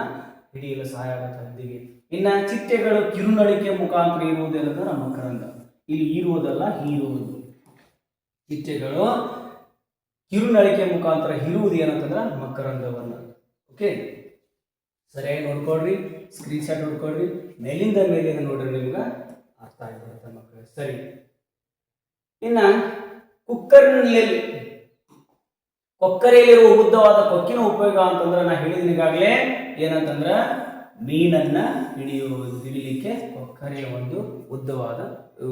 ಹಿಡಿಯಲು ಸಹಾಯ ಆಗುತ್ತೆ ಹದ್ದಿಗೆ. ಇನ್ನ ಚಿಟ್ಟೆಗಳು ಕಿರುನಳಿಕೆ ಮುಖಾಂತರ ಇರುವುದಿಲ್ಲ ಮಕರಂದ. ಇಲ್ಲಿ ಇರುವುದಲ್ಲ ಹೀರುವುದು ಚಿಟ್ಟೆಗಳು ಕಿರುನಳಿಕೆ ಮುಖಾಂತರ ಹೀರುವುದು ಏನಂತಂದ್ರೆ ಮಕರಂದವನ್ನು. ಓಕೆ ಸರಿಯಾಗಿ ನೋಡ್ಕೊಳ್ರಿ ಸ್ಕ್ರೀನ್ ಶಾಟ್ ನೋಡ್ಕೊಳ್ರಿ, ಮೇಲಿಂದ ಮೇಲಿಂದ ನೋಡ್ರಿ ನಿಮ್ಗೆ ಅರ್ಥ ಆಗಿಬಿಡುತ್ತೆ ಮಕ್ಕಳು. ಸರಿ. ಇನ್ನ ಕುಕ್ಕರ್ನಲ್ಲಿ ಕೊಕ್ಕರೆಯಲ್ಲಿರುವ ಉದ್ದವಾದ ಕೊಕ್ಕಿನ ಉಪಯೋಗ ಅಂತಂದ್ರೆ ನಾ ಹೇಳಿದ್ರೆ ಈಗಾಗಲೇ ಏನಂತಂದ್ರೆ ಮೀನನ್ನ ಹಿಡಿಯುವುದು ಹಿಡಿಲಿಕ್ಕೆ ಕೊಕ್ಕರೆಯ ಒಂದು ಉದ್ದವಾದ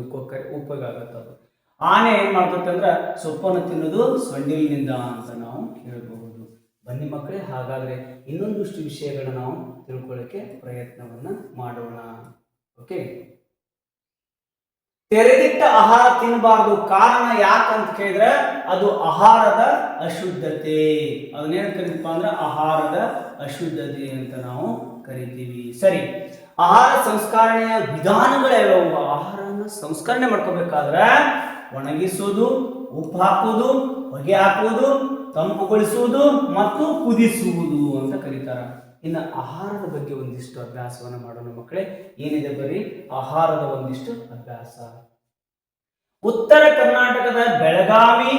ಕೊಕ್ಕರೆ ಉಪಯೋಗ ಆಗತ್ತೆ ಅದು. ಆನೆ ಏನು ಮಾಡ್ತಂದ್ರೆ ಸೊಪ್ಪನ್ನು ತಿನ್ನೋದು ಸೊಂಡಿಲಿನಿಂದ ಅಂತ ನಾವು ಹೇಳ್ಬಹುದು. ಬನ್ನಿ ಮಕ್ಕಳೇ, ಹಾಗಾದರೆ ಇನ್ನೊಂದಿಷ್ಟು ವಿಷಯಗಳನ್ನ ನಾವು ತಿಳ್ಕೊಳ್ಳೋಕ್ಕೆ ಪ್ರಯತ್ನವನ್ನ ಮಾಡೋಣ. ಓಕೆ? ತೆರೆದಿಟ್ಟ ಆಹಾರ ತಿನ್ನಬಾರ್ದು. ಕಾರಣ ಯಾಕಂತ ಕೇಳಿದ್ರೆ ಅದು ಆಹಾರದ ಅಶುದ್ಧತೆ. ಅದನ್ನೇನು ಕರೀತಪ್ಪ ಅಂದ್ರೆ ಆಹಾರದ ಅಶುದ್ಧತೆ ಅಂತ ನಾವು ಕರಿತೀವಿ. ಸರಿ, ಆಹಾರ ಸಂಸ್ಕರಣೆಯ ವಿಧಾನಗಳು ಯಾವ್ಯಾವ ಆಹಾರನ ಸಂಸ್ಕರಣೆ ಮಾಡ್ಕೋಬೇಕಾದ್ರೆ ಒಣಗಿಸುವುದು ಉಪ್ಪು ಹಾಕುವುದು ಹೊಗೆ ಹಾಕುವುದು ತಂಪುಗೊಳಿಸುವುದು ಮತ್ತು ಕುದಿಸುವುದು ಅಂತ ಕರೀತಾರೆ. ಇನ್ನು ಆಹಾರದ ಬಗ್ಗೆ ಒಂದಿಷ್ಟು ಅಭ್ಯಾಸವನ್ನು ಮಾಡೋಣ ಮಕ್ಕಳೇ. ಏನಿದೆ ಬರೀ ಆಹಾರದ ಒಂದಿಷ್ಟು ಅಭ್ಯಾಸ. ಉತ್ತರ ಕರ್ನಾಟಕದ ಬೆಳಗಾವಿ,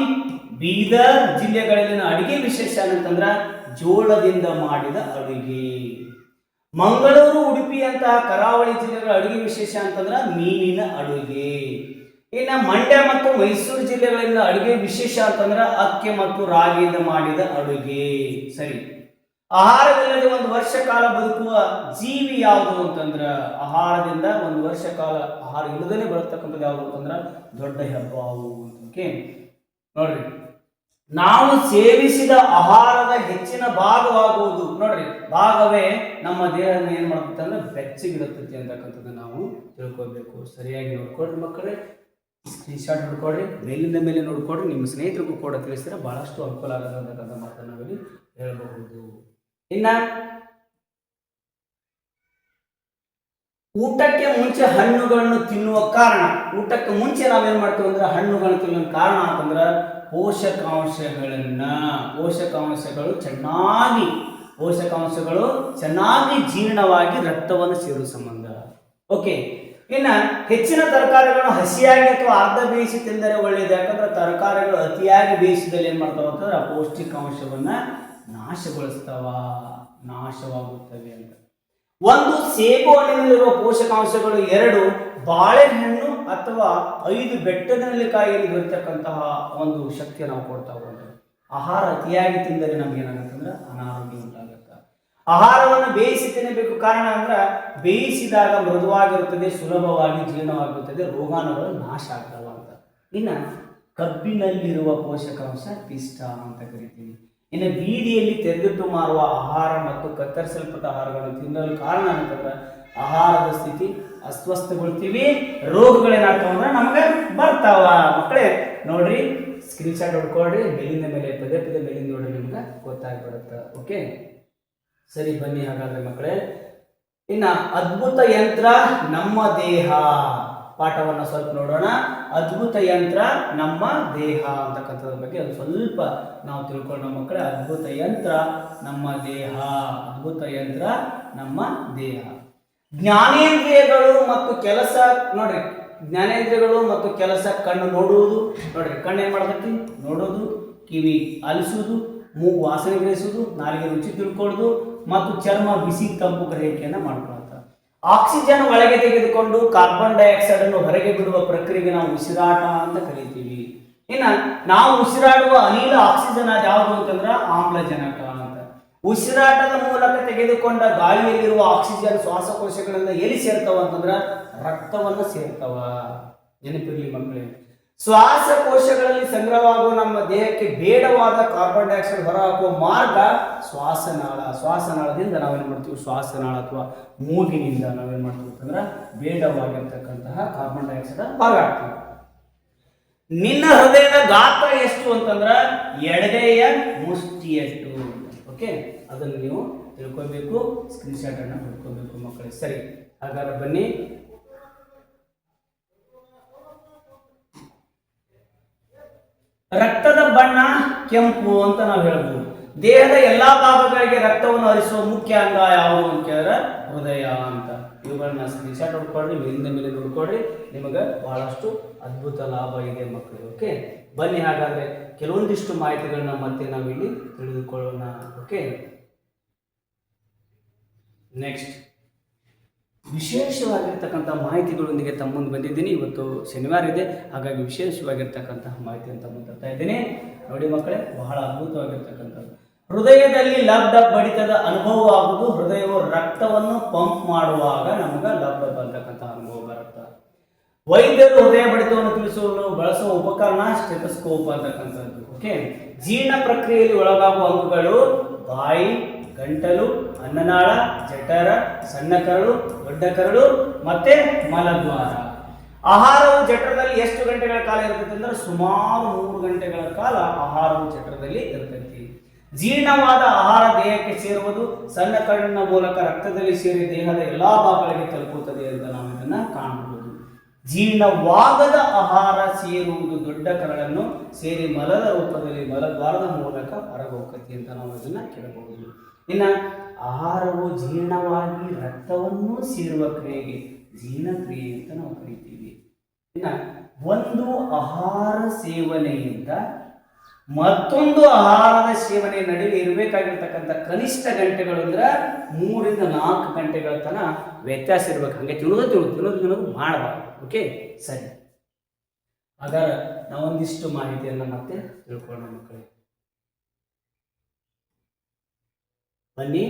ಬೀದರ್ ಜಿಲ್ಲೆಗಳಲ್ಲಿನ ಅಡಿಗೆ ವಿಶೇಷ ಅಂತಂದ್ರ ಜೋಳದಿಂದ ಮಾಡಿದ ಅಡುಗೆ. ಮಂಗಳೂರು ಉಡುಪಿ ಅಂತಹ ಕರಾವಳಿ ಜಿಲ್ಲೆಗಳ ಅಡುಗೆ ವಿಶೇಷ ಅಂತಂದ್ರೆ ಮೀನಿನ ಅಡುಗೆ. ಇನ್ನ ಮಂಡ್ಯ ಮತ್ತು ಮೈಸೂರು ಜಿಲ್ಲೆಗಳಿಂದ ಅಡುಗೆ ವಿಶೇಷ ಅಂತಂದ್ರೆ ಅಕ್ಕಿ ಮತ್ತು ರಾಗಿಯಿಂದ ಮಾಡಿದ ಅಡುಗೆ. ಸರಿ. ಆಹಾರವಿಲ್ಲದೆ ಒಂದು ವರ್ಷ ಕಾಲ ಬದುಕುವ ಜೀವಿ ಯಾವುದು ಅಂತಂದ್ರ ಆಹಾರದಿಂದ ಒಂದು ವರ್ಷ ಕಾಲ ಆಹಾರ ಇಲ್ಲದೇ ಬರತಕ್ಕಂಥದ್ದು ಯಾವುದು ಅಂತಂದ್ರ ದೊಡ್ಡ ಹೆಬ್ಬಾವು ಓಕೆ ನೋಡ್ರಿ. ನಾವು ಸೇವಿಸಿದ ಆಹಾರದ ಹೆಚ್ಚಿನ ಭಾಗವಾಗುವುದು. ನೋಡ್ರಿ, ಭಾಗವೇ ನಮ್ಮ ದೇಹದ ಏನ್ ಮಾಡುತ್ತೆ ಅಂದ್ರೆ ಬೆಚ್ಚಗಿಡುತ್ತೆ ಅಂತಕ್ಕಂಥದ್ದು ನಾವು ತಿಳ್ಕೊಬೇಕು. ಸರಿಯಾಗಿ ನೋಡ್ಕೊಡ್ರಿ ಮಕ್ಕಳೇ. ಸ್ಕ್ರೀನ್ಶಾಟ್ ನೋಡ್ಕೊಡ್ರಿ ಮೇಲಿಂದ ಮೇಲೆ ನೋಡ್ಕೊಡ್ರಿ ನಿಮ್ಮ ಸ್ನೇಹಿತರಿಗೂ ಕೂಡ ತಿಳಿಸಿದ್ರೆ ಬಹಳಷ್ಟು ಅನುಕೂಲ ಆಗದ ಅಂತಕ್ಕಂಥ ಮಾತನ್ನು ನಾವಿಲ್ಲಿ ಹೇಳಬಹುದು. ಇನ್ನ ಊಟಕ್ಕೆ ಮುಂಚೆ ಹಣ್ಣುಗಳನ್ನು ತಿನ್ನುವ ಕಾರಣ, ಊಟಕ್ಕೆ ಮುಂಚೆ ನಾವೇನ್ ಮಾಡ್ತೀವಿ ಅಂದ್ರೆ ಹಣ್ಣುಗಳನ್ನು ತಿನ್ನುವ ಕಾರಣ ಅಂತಂದ್ರೆ ಪೋಷಕಾಂಶಗಳನ್ನ, ಪೋಷಕಾಂಶಗಳು ಚೆನ್ನಾಗಿ ಪೋಷಕಾಂಶಗಳು ಚೆನ್ನಾಗಿ ಜೀರ್ಣವಾಗಿ ರಕ್ತವನ್ನು ಸೇರುವ ಸಂಬಂಧ. ಓಕೆ ಇನ್ನ ಹೆಚ್ಚಿನ ತರಕಾರಿಗಳನ್ನು ಹಸಿಯಾಗಿ ಅಥವಾ ಅರ್ಧ ಬೇಯಿಸಿ ತಿಂದರೆ ಒಳ್ಳೆಯದು ಯಾಕಂದ್ರೆ ತರಕಾರಿಗಳು ಅತಿಯಾಗಿ ಬೇಯಿಸಿದಲ್ಲಿ ಏನು ಮಾಡ್ತಾವ ಅಂತಂದ್ರೆ ಆ ಪೌಷ್ಟಿಕಾಂಶವನ್ನ ನಾಶಗೊಳಿಸ್ತಾವ, ನಾಶವಾಗುತ್ತವೆ ಅಂತ. ಒಂದು ಸೇಬು ಹಣ್ಣಿನಲ್ಲಿರುವ ಪೋಷಕಾಂಶಗಳು ಎರಡು, ಬಾಳೆಹಣ್ಣು ಅಥವಾ ಐದು ಬೆಟ್ಟದ ನೆಲ್ಲಿಕಾಯಿಯಲ್ಲಿ ಇರತಕ್ಕಂತಹ ಒಂದು ಶಕ್ತಿಯ ನಾವು ಕೊಡ್ತಾ ಹೋಗೋದು ಆಹಾರ ಅತಿಯಾಗಿ ತಿಂದರೆ ನಮ್ಗೆ ಏನಾಗುತ್ತಂದ್ರೆ ಅನಾರೋಗ್ಯ ಉಂಟಾಗುತ್ತೆ. ಆಹಾರವನ್ನು ಬೇಯಿಸಿ ತಿನ್ನಬೇಕು ಕಾರಣ ಅಂದ್ರೆ ಬೇಯಿಸಿದಾಗ ಮೃದುವಾಗಿರುತ್ತದೆ, ಸುಲಭವಾಗಿ ಜೀರ್ಣವಾಗುತ್ತದೆ, ರೋಗಾಣುಗಳು ನಾಶ ಆಗ್ತಾವ ಅಂತ. ಇನ್ನ ಕಬ್ಬಿನಲ್ಲಿರುವ ಪೋಷಕಾಂಶ ಪಿಷ್ಟ ಅಂತ ಕರಿತೀವಿ. ಇನ್ನು ಬೀದಿಯಲ್ಲಿ ತೆರೆದಿಟ್ಟು ಮಾರುವ ಆಹಾರ ಮತ್ತು ಕತ್ತರಿಸಲ್ಪಟ್ಟ ಆಹಾರಗಳನ್ನು ತಿನ್ನಲು ಕಾರಣ ಅಂತಂದ್ರೆ ಆಹಾರದ ಸ್ಥಿತಿ ಅಸ್ವಸ್ಥಗೊಳ್ತೀವಿ ರೋಗಗಳೇನಾಗ್ತಾವ ಅಂದ್ರೆ ನಮಗೆ ಬರ್ತಾವ. ಮಕ್ಕಳೇ, ನೋಡ್ರಿ ಸ್ಕ್ರೀನ್ ಶಾಟ್ ಹೊಡ್ಕೊಳ್ರಿ, ಮೇಲಿಂದ ಮೇಲೆ, ಪದೇ ಪದೇ ಮೇಲಿಂದ ನೋಡ್ರಿ ನಿಮ್ಗೆ ಗೊತ್ತಾಗ್ಬಿಡುತ್ತೆ. ಓಕೆ ಸರಿ, ಬನ್ನಿ ಹಾಗಾದ್ರೆ ಮಕ್ಕಳೇ. ಇನ್ನ ಅದ್ಭುತ ಯಂತ್ರ ನಮ್ಮ ದೇಹ. ಪಾಠವನ್ನ ಸ್ವಲ್ಪ ನೋಡೋಣ. ಅದ್ಭುತ ಯಂತ್ರ ನಮ್ಮ ದೇಹ ಅಂತಕ್ಕಂಥದ್ರ ಬಗ್ಗೆ ಒಂದು ಸ್ವಲ್ಪ ನಾವು ತಿಳ್ಕೊಳ್ಳೋಣ ಮಕ್ಕಳೇ. ಅದ್ಭುತ ಯಂತ್ರ ನಮ್ಮ ದೇಹ. ಅದ್ಭುತ ಯಂತ್ರ ನಮ್ಮ ದೇಹ. ಜ್ಞಾನೇಂದ್ರಿಯಗಳು ಮತ್ತು ಕೆಲಸ ನೋಡ್ರಿ. ಜ್ಞಾನೇಂದ್ರಿಯಗಳು ಮತ್ತು ಕೆಲಸ ಕಣ್ಣು ನೋಡುವುದು. ನೋಡ್ರಿ, ಕಣ್ಣು ಏನು ಮಾಡ್ತೈತಿ? ನೋಡೋದು, ಕಿವಿ ಅಲಿಸುವುದು ಮೂಗು ವಾಸನೆ ಗ್ರಹಿಸುವುದು, ನಾಲಿಗೆ ರುಚಿ ತಿಳ್ಕೊಳ್ಳೋದು ಮತ್ತು ಚರ್ಮ, ಬಿಸಿ, ತಂಪು ಗ್ರಹಿಕೆಯನ್ನು ಮಾಡ್ಕೊಳ್ತಾರೆ ಆಕ್ಸಿಜನ್ ಒಳಗೆ ತೆಗೆದುಕೊಂಡು ಕಾರ್ಬನ್ ಡೈಆಕ್ಸೈಡ್ ಅನ್ನು ಹೊರಗೆ ಬಿಡುವ ಪ್ರಕ್ರಿಯೆಗೆ ನಾವು ಉಸಿರಾಟ ಅಂತ ಕರಿತೀವಿ. ಇನ್ನ ನಾವು ಉಸಿರಾಡುವ ಅನಿಲ ಆಕ್ಸಿಜನ್ ಅದು ಯಾವುದು ಅಂತಂದ್ರೆ ಆಮ್ಲಜನಕ ಅಂತ. ಉಸಿರಾಟದ ಮೂಲಕ ತೆಗೆದುಕೊಂಡ ಗಾಳಿಯಲ್ಲಿರುವ ಆಕ್ಸಿಜನ್ ಶ್ವಾಸಕೋಶಗಳಿಂದ ಎಲ್ಲಿ ಸೇರ್ತಾವ ಅಂತಂದ್ರ ರಕ್ತವನ್ನ ಸೇರ್ತಾವ. ನೆನಪಿರ್ಲಿ ಮಕ್ಕಳೇ. ಶ್ವಾಸಕೋಶಗಳಲ್ಲಿ ಸಂಗ್ರಹವಾಗುವ ನಮ್ಮ ದೇಹಕ್ಕೆ ಬೇಡವಾದ ಕಾರ್ಬನ್ ಡೈಆಕ್ಸೈಡ್ ಹೊರಹಾಕುವ ಮಾರ್ಗ ಶ್ವಾಸನಾಳ. ಶ್ವಾಸನಾಳದಿಂದ ನಾವೇನು ಮಾಡ್ತೀವಿ? ಶ್ವಾಸನಾಳ ಅಥವಾ ಮೂಗಿನಿಂದ ನಾವೇನು ಮಾಡ್ತೀವಿ ಅಂತಂದ್ರೆ ಬೇಡವಾಗಿರ್ತಕ್ಕಂತಹ ಕಾರ್ಬನ್ ಡೈಆಕ್ಸೈಡ್ ಆಗ್ತೀವಿ ನಿನ್ನ ಹೃದಯದ ಗಾತ್ರ ಎಷ್ಟು ಅಂತಂದ್ರೆ ಎಡಗೈಯ ಮುಷ್ಟಿಯಷ್ಟು. ಓಕೆ ಅದನ್ನು ನೀವು ತಿಳ್ಕೊಬೇಕು ಸ್ಕ್ರೀನ್ ಶಾಟ್ ಅನ್ನ ಮಕ್ಕಳಿಗೆ ಮಕ್ಕಳೇ. ಸರಿ. ಹಾಗಾದ್ರೆ ಬನ್ನಿ ರಕ್ತದ ಬಣ್ಣ ಕೆಂಪು ಅಂತ ನಾವು ಹೇಳ್ಬೋದು. ದೇಹದ ಎಲ್ಲಾ ಭಾಗಗಳಿಗೆ ರಕ್ತವನ್ನು ಹರಿಸುವ ಮುಖ್ಯ ಅಂಗ ಯಾವುದು ಅಂತ ಕೇಳಿದ್ರೆ ಹೃದಯ ಅಂತ. ಇವುಗಳನ್ನ ಸ್ಕ್ರೀನ್ಶಾಟ್ ಶಾಟ್ ಹೊಡ್ಕೊಳ್ರಿ ಮೇಲಿಂದ ಮೇಲೆ ನೋಡ್ಕೊಳ್ರಿ. ನಿಮಗೆ ಬಹಳಷ್ಟು ಅದ್ಭುತ ಲಾಭ ಇದೆ ಮಕ್ಕಳು ಓಕೆ ಬನ್ನಿ ಹಾಗಾದ್ರೆ ಕೆಲವೊಂದಿಷ್ಟು ಮಾಹಿತಿಗಳನ್ನ ಮತ್ತೆ ನಾವಿಲ್ಲಿ ತಿಳಿದುಕೊಳ್ಳೋಣ ಓಕೆ ನೆಕ್ಸ್ಟ್ ವಿಶೇಷವಾಗಿರ್ತಕ್ಕಂಥ ಮಾಹಿತಿಗಳೊಂದಿಗೆ ತಮ್ಮ ಬಂದಿದ್ದೀನಿ. ಇವತ್ತು ಶನಿವಾರ ಇದೆ. ಹಾಗಾಗಿ ವಿಶೇಷವಾಗಿರ್ತಕ್ಕಂತಹ ಮಾಹಿತಿಯನ್ನು ತಮ್ಮ ಮುಂದೆ ತರ್ತಾ ಇದ್ದೀನಿ. ನೋಡಿ ಮಕ್ಕಳೇ, ಬಹಳ ಅದ್ಭುತವಾಗಿರ್ತಕ್ಕಂಥದ್ದು. ಹೃದಯದಲ್ಲಿ ಲಬ್ಧ ಬಡಿತದ ಅನುಭವ ಆಗುವುದು ಹೃದಯವು ರಕ್ತವನ್ನು ಪಂಪ್ ಮಾಡುವಾಗ ನಮ್ಗೆ ಲಬ್ಧ ಬರ್ತಕ್ಕಂಥ ಅನುಭವ ಬರುತ್ತೆ. ವೈದ್ಯರು ಹೃದಯ ಬಡಿತವನ್ನು ತಿಳಿಸಲು ಬಳಸುವ ಉಪಕರಣ ಸ್ಟೆಥೋಸ್ಕೋಪ್ ಅಂತಕ್ಕಂಥದ್ದು. ಓಕೆ ಜೀರ್ಣ ಪ್ರಕ್ರಿಯೆಯಲ್ಲಿ ಒಳಗಾಗುವ ಅಂಗಗಳು ಬಾಯಿ ಗಂಟಲು, ಅನ್ನನಾಳ, ಜಠರ ಸಣ್ಣ ಕರಳು ದೊಡ್ಡ ಕರಳು ಮತ್ತೆ ಮಲದ್ವಾರ. ಆಹಾರವು ಜಠರದಲ್ಲಿ ಎಷ್ಟು ಗಂಟೆಗಳ ಕಾಲ ಇರ್ತೈತೆ ಅಂದ್ರೆ ಸುಮಾರು ಮೂರು ಗಂಟೆಗಳ ಕಾಲ ಆಹಾರವು ಜಠರದಲ್ಲಿ ಇರ್ತೈತಿ. ಜೀರ್ಣವಾದ ಆಹಾರ ದೇಹಕ್ಕೆ ಸೇರುವುದು ಸಣ್ಣ ಕರಳಿನ ಮೂಲಕ ರಕ್ತದಲ್ಲಿ ಸೇರಿ ದೇಹದ ಎಲ್ಲಾ ಭಾಗಗಳಿಗೆ ತಲುಪುತ್ತದೆ ಅಂತ ನಾವು ಇದನ್ನ ಕಾಣಬಹುದು ಜೀರ್ಣವಾಗದ ಆಹಾರ ಸೇರುವುದು ದೊಡ್ಡ ಕರಳನ್ನು ಸೇರಿ ಮಲದ ರೂಪದಲ್ಲಿ ಮಲದ್ವಾರದ ಮೂಲಕ ಹೊರಗೋಗತಿ ಅಂತ ನಾವು ಇದನ್ನ ಕೇಳಬಹುದು. ಇನ್ನ ಆಹಾರವು ಜೀರ್ಣವಾಗಿ ರಕ್ತವನ್ನು ಸೇರುವ ಕ್ರಿಯೆಗೆ ಜೀರ್ಣಕ್ರಿಯೆ ಅಂತ ನಾವು ಕರಿತೀವಿ. ಇನ್ನ ಒಂದು ಆಹಾರ ಸೇವನೆಯಿಂದ ಮತ್ತೊಂದು ಆಹಾರದ ಸೇವನೆ ನಡುವೆ ಇರಬೇಕಾಗಿರ್ತಕ್ಕಂಥ ಕನಿಷ್ಠ ಗಂಟೆಗಳು ಅಂದ್ರೆ ಮೂರಿಂದ ನಾಲ್ಕು ಗಂಟೆಗಳ ತನಕ ವ್ಯತ್ಯಾಸ ಇರಬೇಕು. ಹಂಗೆ ತಿನ್ನೋದು ತಿನ್ನೋದು ತಿನ್ನೋದು ತಿನ್ನೋದು ಮಾಡಬಾರ್ದು. ಓಕೆ ಸರಿ. ಅದರ ನಾವೊಂದಿಷ್ಟು ಮಾಹಿತಿಯನ್ನು ಮತ್ತೆ ತಿಳ್ಕೊಳ್ಳೋಣ ಮಕ್ಕಳೇ. ಬನ್ನಿ.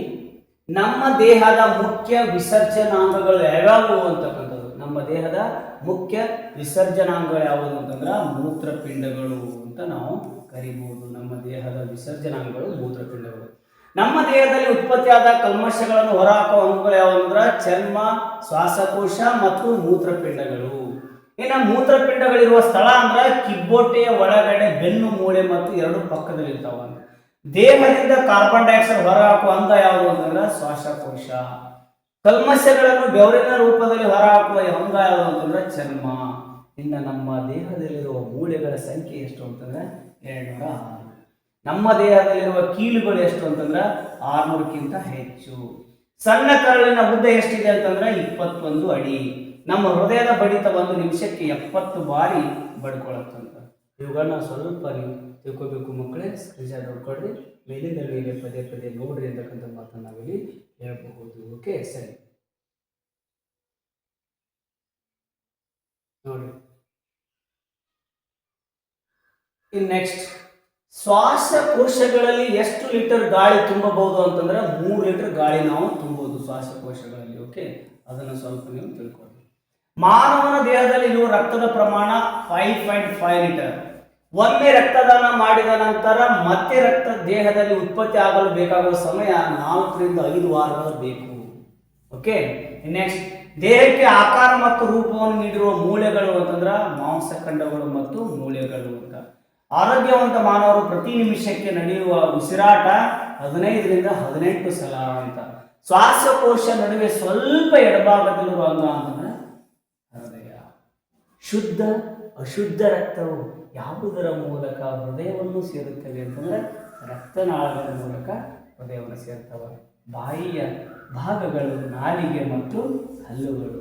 ನಮ್ಮ ದೇಹದ ಮುಖ್ಯ ವಿಸರ್ಜನಾಂಗಗಳು ಯಾವ್ಯಾವು ಅಂತಕ್ಕಂಥದ್ದು? ನಮ್ಮ ದೇಹದ ಮುಖ್ಯ ವಿಸರ್ಜನಾಂಗಗಳು ಯಾವುದು ಅಂತಂದ್ರೆ ಮೂತ್ರಪಿಂಡಗಳು ಅಂತ ನಾವು ಕರಿಬಹುದು ನಮ್ಮ ದೇಹದ ವಿಸರ್ಜನಾಂಗಗಳು ಮೂತ್ರಪಿಂಡಗಳು. ನಮ್ಮ ದೇಹದಲ್ಲಿ ಉತ್ಪತ್ತಿಯಾದ ಕಲ್ಮಶಗಳನ್ನು ಹೊರಹಾಕುವ ಅಂಗಗಳು ಯಾವುವು ಅಂದ್ರೆ ಚರ್ಮ, ಶ್ವಾಸಕೋಶ ಮತ್ತು ಮೂತ್ರಪಿಂಡಗಳು. ಇನ್ನು ಮೂತ್ರಪಿಂಡಗಳಿರುವ ಸ್ಥಳ ಅಂದ್ರೆ ಕಿಬ್ಬೊಟ್ಟೆಯ ಒಳಗಡೆ ಬೆನ್ನು, ಮೂಳೆ ಮತ್ತು ಎರಡು ಪಕ್ಕದಲ್ಲಿ ಇರ್ತಾವ ದೇಹದಿಂದ ಕಾರ್ಬನ್ ಡೈಆಕ್ಸೈಡ್ ಹೊರಹಾಕುವ ಅಂತ ಯಾವುದು ಅಂತಂದ್ರೆ ಶ್ವಾಸಕೋಶ. ಕಲ್ಮಶಗಳನ್ನು ಬೆವರಿನ ರೂಪದಲ್ಲಿ ಹೊರಹಾಕುವ ಅಂಗ ಯಾವುದು ಅಂತಂದ್ರೆ ಚರ್ಮ. ಇನ್ನು ನಮ್ಮ ದೇಹದಲ್ಲಿರುವ ಮೂಳೆಗಳ ಸಂಖ್ಯೆ ಎಷ್ಟು ಅಂತಂದ್ರೆ ಎರಡ್ನೂರ ಆರು. ನಮ್ಮ ದೇಹದಲ್ಲಿರುವ ಕೀಲುಗಳು ಎಷ್ಟು ಅಂತಂದ್ರೆ ಆರ್ನೂರಕ್ಕಿಂತ ಹೆಚ್ಚು. ಸಣ್ಣ ಕರಳಿನ ಉದ್ದ ಎಷ್ಟಿದೆ ಅಂತಂದ್ರೆ ಇಪ್ಪತ್ತೊಂದು ಅಡಿ. ನಮ್ಮ ಹೃದಯದ ಬಡಿತ ಒಂದು ನಿಮಿಷಕ್ಕೆ ಎಪ್ಪತ್ತು ಬಾರಿ ಬಡ್ಕೊಳತ್ತಂತ. ಇವುಗಳನ್ನ ಸ್ವಲ್ಪ ನೀವು ತಿಳ್ಕೊಬೇಕು ಮಕ್ಕಳೇ ಸ್ಕ್ರೀನ್ಶಾಟ್ ನೋಡ್ಕೊಳ್ಳಿ ಮೇಲಿಂದ ಮೇಲೆ, ಪದೇ ಪದೇ ನೋಡ್ರಿ ಅಂತಕ್ಕಂಥ ಮಾತನ್ನು ನಾವಿಲ್ಲಿ ಹೇಳಬಹುದು. ಓಕೆ ಸರಿ. ನೋಡಿ ಇನ್ ನೆಕ್ಸ್ಟ್ ಶ್ವಾಸಕೋಶಗಳಲ್ಲಿ ಎಷ್ಟು ಲೀಟರ್ ಗಾಳಿ ತುಂಬಬಹುದು ಅಂತಂದ್ರೆ ಮೂರು ಲೀಟರ್ ಗಾಳಿ ನಾವು ತುಂಬಬಹುದು ಶ್ವಾಸಕೋಶಗಳಲ್ಲಿ ಓಕೆ ಅದನ್ನು ಸ್ವಲ್ಪ ನೀವು ತಿಳ್ಕೊಳ್ಳಿ ಮಾನವನ ದೇಹದಲ್ಲಿ ಇರುವ ರಕ್ತದ ಪ್ರಮಾಣ ಫೈವ್ ಪಾಯಿಂಟ್ ಫೈವ್ ಲೀಟರ್ ಒಮ್ಮೆ ರಕ್ತದಾನ ಮಾಡಿದ ನಂತರ ಮತ್ತೆ ರಕ್ತ ದೇಹದಲ್ಲಿ ಉತ್ಪತ್ತಿ ಆಗಲು ಬೇಕಾಗುವ ಸಮಯ ನಾಲ್ಕರಿಂದ ಐದು ವಾರಗಳು ಬೇಕು. ಓಕೆ ನೆಕ್ಸ್ಟ್ ದೇಹಕ್ಕೆ ಆಕಾರ ಮತ್ತು ರೂಪವನ್ನು ನೀಡಿರುವ ಮೂಳೆಗಳು ಅಂತಂದ್ರೆ ಮಾಂಸಖಂಡಗಳು ಮತ್ತು ಮೂಳೆಗಳು ಅಂತ. ಆರೋಗ್ಯವಂತ ಮಾನವರು ಪ್ರತಿ ನಿಮಿಷಕ್ಕೆ ನಡೆಯುವ ಉಸಿರಾಟ ಹದಿನೈದರಿಂದ ಹದಿನೆಂಟು ಸಲ ಅಂತ. ಶ್ವಾಸಕೋಶ ನಡುವೆ ಸ್ವಲ್ಪ ಎಡಭಾಗದಲ್ಲಿರುವ ಅಂತಂದ್ರೆ ಹೃದಯ. ಶುದ್ಧ, ಅಶುದ್ಧ ರಕ್ತವು ಯಾವುದರ ಮೂಲಕ ಹೃದಯವನ್ನು ಸೇರುತ್ತವೆ ಅಂತಂದರೆ ರಕ್ತನಾಳದ ಮೂಲಕ ಹೃದಯವನ್ನು ಸೇರ್ತವೆ. ಬಾಯಿಯ ಭಾಗಗಳು, ನಾಲಿಗೆ ಮತ್ತು ಹಲ್ಲುಗಳು.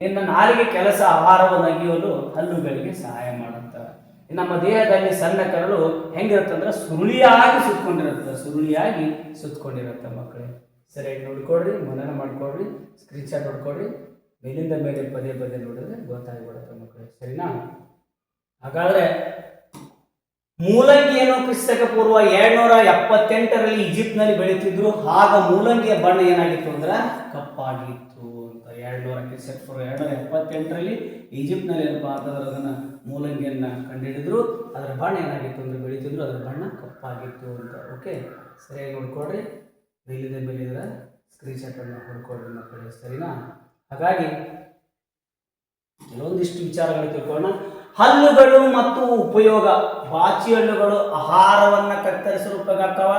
ಇನ್ನು ನಾಲಿಗೆ ಕೆಲಸ ಆಹಾರವನ್ನು ಅಗಿಯಲು ಹಲ್ಲುಗಳಿಗೆ ಸಹಾಯ ಮಾಡುತ್ತವೆ ನಮ್ಮ ದೇಹದಲ್ಲಿ ಸಣ್ಣ ಕರಳು ಹೆಂಗಿರುತ್ತಂದ್ರೆ ಸುರುಳಿಯಾಗಿ ಸುತ್ಕೊಂಡಿರುತ್ತೆ ಸುರುಳಿಯಾಗಿ ಸುತ್ಕೊಂಡಿರುತ್ತೆ ಮಕ್ಕಳೇ. ಸರಿಯಾಗಿ ನೋಡ್ಕೊಡ್ರಿ ಮನನ ಮಾಡ್ಕೊಡ್ರಿ ಸ್ಕ್ರೀನ್ಶಾಟ್ ನೋಡ್ಕೊಡ್ರಿ ಮೇಲಿಂದ ಮೇಲೆ ಪದೇ ಪದೇ ನೋಡಿದ್ರೆ ಗೊತ್ತಾಗಿಬಿಡುತ್ತೆ ಮಕ್ಕಳೇ. ಸರಿನಾ? ಹಾಗಾದ್ರೆ ಮೂಲಂಗಿಯನ್ನು ಕ್ರಿಸ್ತಕ ಪೂರ್ವ ಎರಡ್ನೂರ ಎಪ್ಪತ್ತೆಂಟರಲ್ಲಿ ಈಜಿಪ್ಟ್ನಲ್ಲಿ ಬೆಳೀತಿದ್ರು, ಆಗ ಮೂಲಂಗಿಯ ಬಣ್ಣ ಏನಾಗಿತ್ತು ಅಂದ್ರೆ ಕಪ್ಪಾಗಿತ್ತು ಅಂತ. ಎರಡ್ನೂರ ಕ್ರಿಸ್ತಕ ಪೂರ್ವ ಎರಡ್ನೂರ ಎಪ್ಪತ್ತೆಂಟರಲ್ಲಿ ಈಜಿಪ್ಟ್ನಲ್ಲಿ ಏನಪ್ಪ ಅಂತಂದ್ರೆ ಅದನ್ನ ಮೂಲಂಗಿಯನ್ನ ಕಂಡುಹಿಡಿದ್ರು ಅದರ ಬಣ್ಣ ಏನಾಗಿತ್ತು ಅಂದ್ರೆ ಬೆಳೀತಿದ್ರು, ಅದರ ಬಣ್ಣ ಕಪ್ಪಾಗಿತ್ತು ಅಂತ. ಓಕೆ ಸರಿಯಾಗಿ ನೋಡ್ಕೊಡ್ರಿ ಮೇಲಿಂದ ಮೇಲಿದ್ರ ಸ್ಕ್ರೀನ್ ಶಾಟ್ ಅನ್ನು ಹೊಡ್ಕೊಡ್ರಿ ಮಕ್ಕಳೇ, ಸರಿನಾ? ಹಾಗಾಗಿ, ಕೆಲವೊಂದಿಷ್ಟು ವಿಚಾರಗಳು ತಿಳ್ಕೊಳ್ಳೋಣ. ಹಲ್ಲುಗಳು ಮತ್ತು ಉಪಯೋಗ. ಬಾಚಿ ಹಲ್ಲುಗಳು ಆಹಾರವನ್ನು ಕತ್ತರಿಸಲು ಉಪಯೋಗ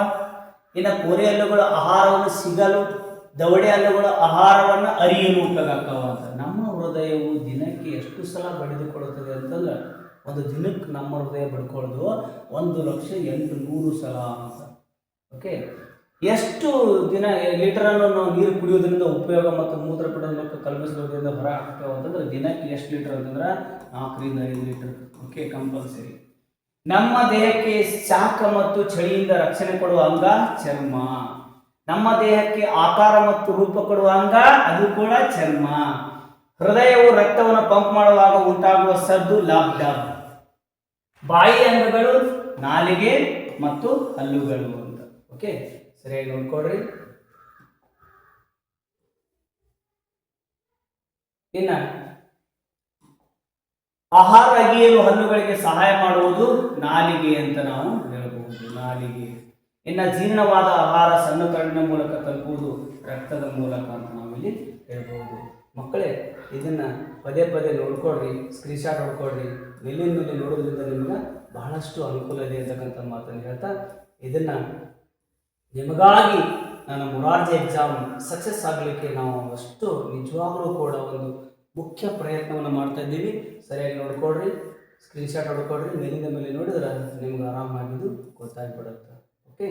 ಇನ್ನು ಕೋರೆ ಹಲ್ಲುಗಳು ಆಹಾರವನ್ನು ಸಿಗಲು, ದವಡೆ ಹಲ್ಲುಗಳು ಆಹಾರವನ್ನು ಅರಿಯಲು ಉಪಯೋಗ ಆಗ್ತಾವ ಅಂತ. ನಮ್ಮ ಹೃದಯವು ದಿನಕ್ಕೆ ಎಷ್ಟು ಸಲ ಬಡಿದುಕೊಳ್ಳುತ್ತದೆ ಅಂತಂದ್ರೆ ಒಂದು ದಿನಕ್ಕೆ ನಮ್ಮ ಹೃದಯ ಬಡ್ಕೊಳ್ಳೋದು ಒಂದು ಲಕ್ಷ ಎಂಟು ನೂರು ಸಲ ಅಂತ. ಓಕೆ ಎಷ್ಟು ದಿನ ಲೀಟರನ್ನು ನಾವು ನೀರು ಕುಡಿಯೋದ್ರಿಂದ ಉಪಯೋಗ ಮತ್ತು ಮೂತ್ರ ಮತ್ತು ಕಲ್ಪಿಸೋದ್ರಿಂದ ಹೊರ ಹಾಕ್ತೇವೆ ಅಂತಂದ್ರೆ ದಿನಕ್ಕೆ ಎಷ್ಟು ಲೀಟರ್ ಅಂತಂದ್ರೆ ನಾಲ್ಕರಿಂದ ಐದು ಲೀಟರ್ ಓಕೆ, ಕಂಪಲ್ಸರಿ. ನಮ್ಮ ದೇಹಕ್ಕೆ ಶಾಖ ಮತ್ತು ಚಳಿಯಿಂದ ರಕ್ಷಣೆ ಕೊಡುವ ಅಂಗ ಚರ್ಮ. ನಮ್ಮ ದೇಹಕ್ಕೆ ಆಕಾರ ಮತ್ತು ರೂಪ ಕೊಡುವ ಅಂಗ, ಅದು ಕೂಡ ಚರ್ಮ. ಹೃದಯವು ರಕ್ತವನ್ನು ಪಂಪ್ ಮಾಡುವಾಗ ಉಂಟಾಗುವ ಸದ್ದು, ಲಾಬ್ ಬಾಯಿ ಅಂಗಗಳು, ನಾಲಿಗೆ ಮತ್ತು ಹಲ್ಲುಗಳು ಅಂತ. ಓಕೆ, ಸರಿಯಾಗಿ ನೋಡ್ಕೊಡ್ರಿ ಇನ್ನ ಆಹಾರ ಅಗಿಯಲು ಹಲ್ಲುಗಳಿಗೆ ಸಹಾಯ ಮಾಡುವುದು ನಾಲಿಗೆ ಅಂತ ನಾವು ಹೇಳಬಹುದು. ನಾಲಿಗೆ. ಇನ್ನ ಜೀರ್ಣವಾದ ಆಹಾರ ಸಣ್ಣ ಕಣ್ಣಿನ ಮೂಲಕ ತಲುಪುವುದು ರಕ್ತದ ಮೂಲಕ ಅಂತ ನಾವಿಲ್ಲಿ ಹೇಳ್ಬೋದು ಮಕ್ಕಳೇ, ಇದನ್ನ ಪದೇ ಪದೇ ನೋಡ್ಕೊಡ್ರಿ ಸ್ಕ್ರೀನ್ಶಾಟ್ ನೋಡ್ಕೊಡ್ರಿ ಮೇಲಿನ ಮೇಲೆ ನೋಡೋದ್ರಿಂದ ನಿಮ್ಗೆ ಬಹಳಷ್ಟು ಅನುಕೂಲ ಇದೆ ಅಂತಕ್ಕಂಥ ಮಾತನ್ನು ಹೇಳ್ತಾ ಇದನ್ನ ನಿಮಗಾಗಿ ನನ್ನ ಮುರಾರ್ಜಿ ಎಕ್ಸಾಮ್ ಸಕ್ಸಸ್ ಆಗಲಿಕ್ಕೆ ನಾವು ಅಷ್ಟು ನಿಜವಾಗಲೂ ಕೂಡ ಒಂದು ಮುಖ್ಯ ಪ್ರಯತ್ನವನ್ನು ಮಾಡ್ತಾ ಇದ್ದೀವಿ. ಸರಿಯಾಗಿ ನೋಡ್ಕೊಡ್ರಿ ಸ್ಕ್ರೀನ್ಶಾಟ್ ಹೊಡ್ಕೊಡ್ರಿ ಮೇಲಿಂದ ಮೇಲೆ ನೋಡಿದ್ರೆ ನಿಮ್ಗೆ ಆರಾಮಾಗಿದ್ದು ಗೊತ್ತಾಗ್ಬಿಡುತ್ತೆ. ಓಕೆ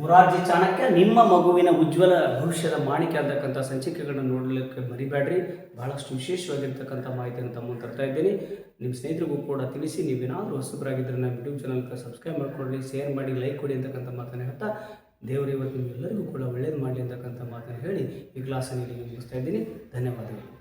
ಮುರಾರ್ಜಿ ಚಾಣಕ್ಯ, ನಿಮ್ಮ ಮಗುವಿನ ಉಜ್ವಲ ಭವಿಷ್ಯದ ಮಾಣಿಕೆ ಅಂತಕ್ಕಂಥ ಸಂಚಿಕೆಗಳನ್ನು ನೋಡಲಿಕ್ಕೆ ಮರಿಬೇಡ್ರಿ. ಬಹಳಷ್ಟು ವಿಶೇಷವಾಗಿರ್ತಕ್ಕಂಥ ಮಾಹಿತಿಯನ್ನು ತಮ್ಮ ತರ್ತಾ ಇದ್ದೀನಿ. ನಿಮ್ಮ ಸ್ನೇಹಿತರಿಗೂ ಕೂಡ ತಿಳಿಸಿ ನೀವೇನಾದರೂ ಹೊಸಬರಾಗಿದ್ದರೆ ನಮ್ಮ ಯೂಟ್ಯೂಬ್ ಚಾನಲ್ಗೆ ಸಬ್ಸ್ಕ್ರೈಬ್ ಮಾಡ್ಕೊಳ್ಳಿ, ಶೇರ್ ಮಾಡಿ, ಲೈಕ್ ಕೊಡಿ ಅಂತಕ್ಕಂಥ ಮಾತನ್ನು ಹೇಳ್ತಾ, ದೇವರು ಇವತ್ತು ನೀವೆಲ್ಲರಿಗೂ ಕೂಡ ಒಳ್ಳೇದು ಮಾಡಲಿ ಅಂತಕ್ಕಂಥ ಮಾತನ್ನು ಹೇಳಿ ಈ ಕ್ಲಾಸನ್ನು ಇಲ್ಲಿಗೆ ಮುಗಿಸ್ತಾ ಇದ್ದೀನಿ. ಧನ್ಯವಾದಗಳು.